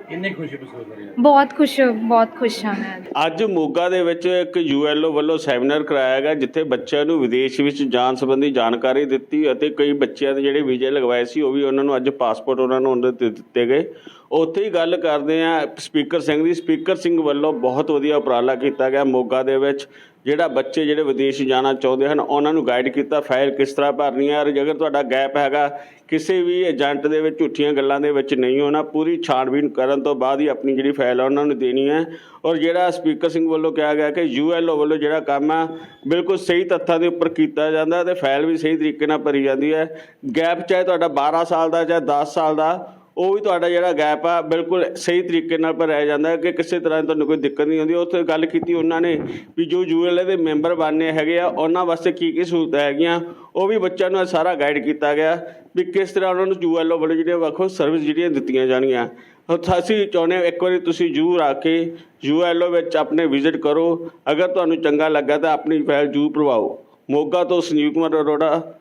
ਕਿੰਨੀ ਖੁਸ਼ੀ ਮਹਿਸੂਸ ਹੋ ਰਹੀ ਹੈ? ਬਹੁਤ ਖੁਸ਼ ਬਹੁਤ ਖੁਸ਼ ਹਾਂ ਮੈਂ। ਅੱਜ ਮੋਗਾ ਦੇ ਵਿੱਚ ਇੱਕ ਯੂਐਲਓ ਵੱਲੋਂ ਸੈਮੀਨਾਰ ਕਰਾਇਆ ਗਿਆ ਜਿੱਥੇ ਬੱਚਿਆਂ ਨੂੰ ਵਿਦੇਸ਼ ਵਿੱਚ ਜਾਣ ਸੰਬੰਧੀ ਜਾਣਕਾਰੀ ਦਿੱਤੀ ਅਤੇ ਕਈ ਬੱਚਿਆਂ ਦੇ ਜਿਹੜੇ ਵੀਜ਼ੇ ਲਗਵਾਏ ਸੀ ਉਹ ਵੀ ਉਹਨਾਂ ਨੂੰ ਅੱਜ ਪਾਸਪੋਰਟ ਉਹਨਾਂ ਨੂੰ ਉਹਨਾਂ ਦੇ ਦਿੱਤੇ ਗਏ। ਉੱਥੇ ਹੀ ਗੱਲ ਕਰਦੇ ਆ ਸਪੀਕਰ ਸਿੰਘ ਦੀ। ਸਪੀਕਰ ਸਿੰਘ ਵੱਲੋਂ ਬਹੁਤ ਵਧੀਆ ਉਪਰਾਲਾ ਕੀਤਾ ਗਿਆ ਮੋਗਾ ਦੇ ਵਿੱਚ। ਜਿਹੜਾ ਬੱਚੇ ਜਿਹੜੇ ਵਿਦੇਸ਼ ਜਾਣਾ ਚਾਹੁੰਦੇ ਹਨ, ਉਹਨਾਂ ਨੂੰ ਗਾਈਡ ਕੀਤਾ ਫਾਈਲ ਕਿਸ ਤਰ੍ਹਾਂ ਭਰਨੀ ਹੈ, ਔਰ ਜੇਕਰ ਤੁਹਾਡਾ ਗੈਪ ਹੈਗਾ, ਕਿਸੇ ਵੀ ਏਜੰਟ ਦੇ ਵਿੱਚ ਝੂਠੀਆਂ ਗੱਲਾਂ ਦੇ ਵਿੱਚ ਨਹੀਂ ਹੋਣਾ, ਪੂਰੀ ਛਾਣਬੀਨ ਕਰਨ ਤੋਂ ਬਾਅਦ ਹੀ ਆਪਣੀ ਜਿਹੜੀ ਫਾਈਲ ਆ ਉਹਨਾਂ ਨੂੰ ਦੇਣੀ ਹੈ। ਔਰ ਜਿਹੜਾ ਸਪੀਕਰ ਸਿੰਘ ਵੱਲੋਂ ਕਿਹਾ ਗਿਆ ਕਿ ਯੂਐਲਓ ਵੱਲੋਂ ਜਿਹੜਾ ਕੰਮ ਆ, ਬਿਲਕੁਲ ਸਹੀ ਤੱਥਾਂ ਦੇ ਉੱਪਰ ਕੀਤਾ ਜਾਂਦਾ ਤੇ ਫਾਈਲ ਵੀ ਸਹੀ ਤਰੀਕੇ ਨਾਲ ਭਰੀ ਜਾਂਦੀ ਹੈ। ਗੈਪ ਚਾਹੇ ਤੁਹਾਡਾ 12 ਸਾਲ ਦਾ, ਚਾਹੇ 10 ਸਾਲ ਦਾ ਉਹ ਵੀ ਤੁਹਾਡਾ ਜਿਹੜਾ ਗੈਪ ਆ, ਬਿਲਕੁਲ ਸਹੀ ਤਰੀਕੇ ਨਾਲ ਭਰਿਆ ਜਾਂਦਾ ਕਿ ਕਿਸੇ ਤਰ੍ਹਾਂ ਦੀ ਤੁਹਾਨੂੰ ਕੋਈ ਦਿੱਕਤ ਨਹੀਂ ਆਉਂਦੀ। ਉੱਥੇ ਗੱਲ ਕੀਤੀ ਉਹਨਾਂ ਨੇ ਵੀ ਜੋ ਯੂਐਲਏ ਦੇ ਮੈਂਬਰ ਬਣਨੇ ਹੈਗੇ ਆ, ਉਹਨਾਂ ਵਾਸਤੇ ਕੀ ਕੀ ਸਹੂਲਤਾਂ ਹੈਗੀਆਂ, ਉਹ ਵੀ ਬੱਚਿਆਂ ਨੂੰ ਸਾਰਾ ਗਾਈਡ ਕੀਤਾ ਗਿਆ ਵੀ ਕਿਸ ਤਰ੍ਹਾਂ ਉਹਨਾਂ ਨੂੰ ਯੂਐਲਓ ਵੱਲੋਂ ਜਿਹੜੀਆਂ ਵੱਖੋ ਸਰਵਿਸ ਜਿਹੜੀਆਂ ਦਿੱਤੀਆਂ ਜਾਣਗੀਆਂ। ਉੱਥੇ ਅਸੀਂ ਚਾਹੁੰਦੇ ਹਾਂ ਇੱਕ ਵਾਰੀ ਤੁਸੀਂ ਜ਼ਰੂਰ ਆ ਕੇ ਯੂਐਲਓ ਵਿੱਚ ਆਪਣੇ ਵਿਜ਼ਿਟ ਕਰੋ। ਅਗਰ ਤੁਹਾਨੂੰ ਚੰਗਾ ਲੱਗਾ ਤਾਂ ਆਪਣੀ ਫਾਈਲ ਜ਼ਰੂਰ ਭਰਵਾਓ। ਮੋਗਾ ਤੋਂ ਸੰਜੀਵ ਕੁਮਾਰ ਅਰੋੜਾ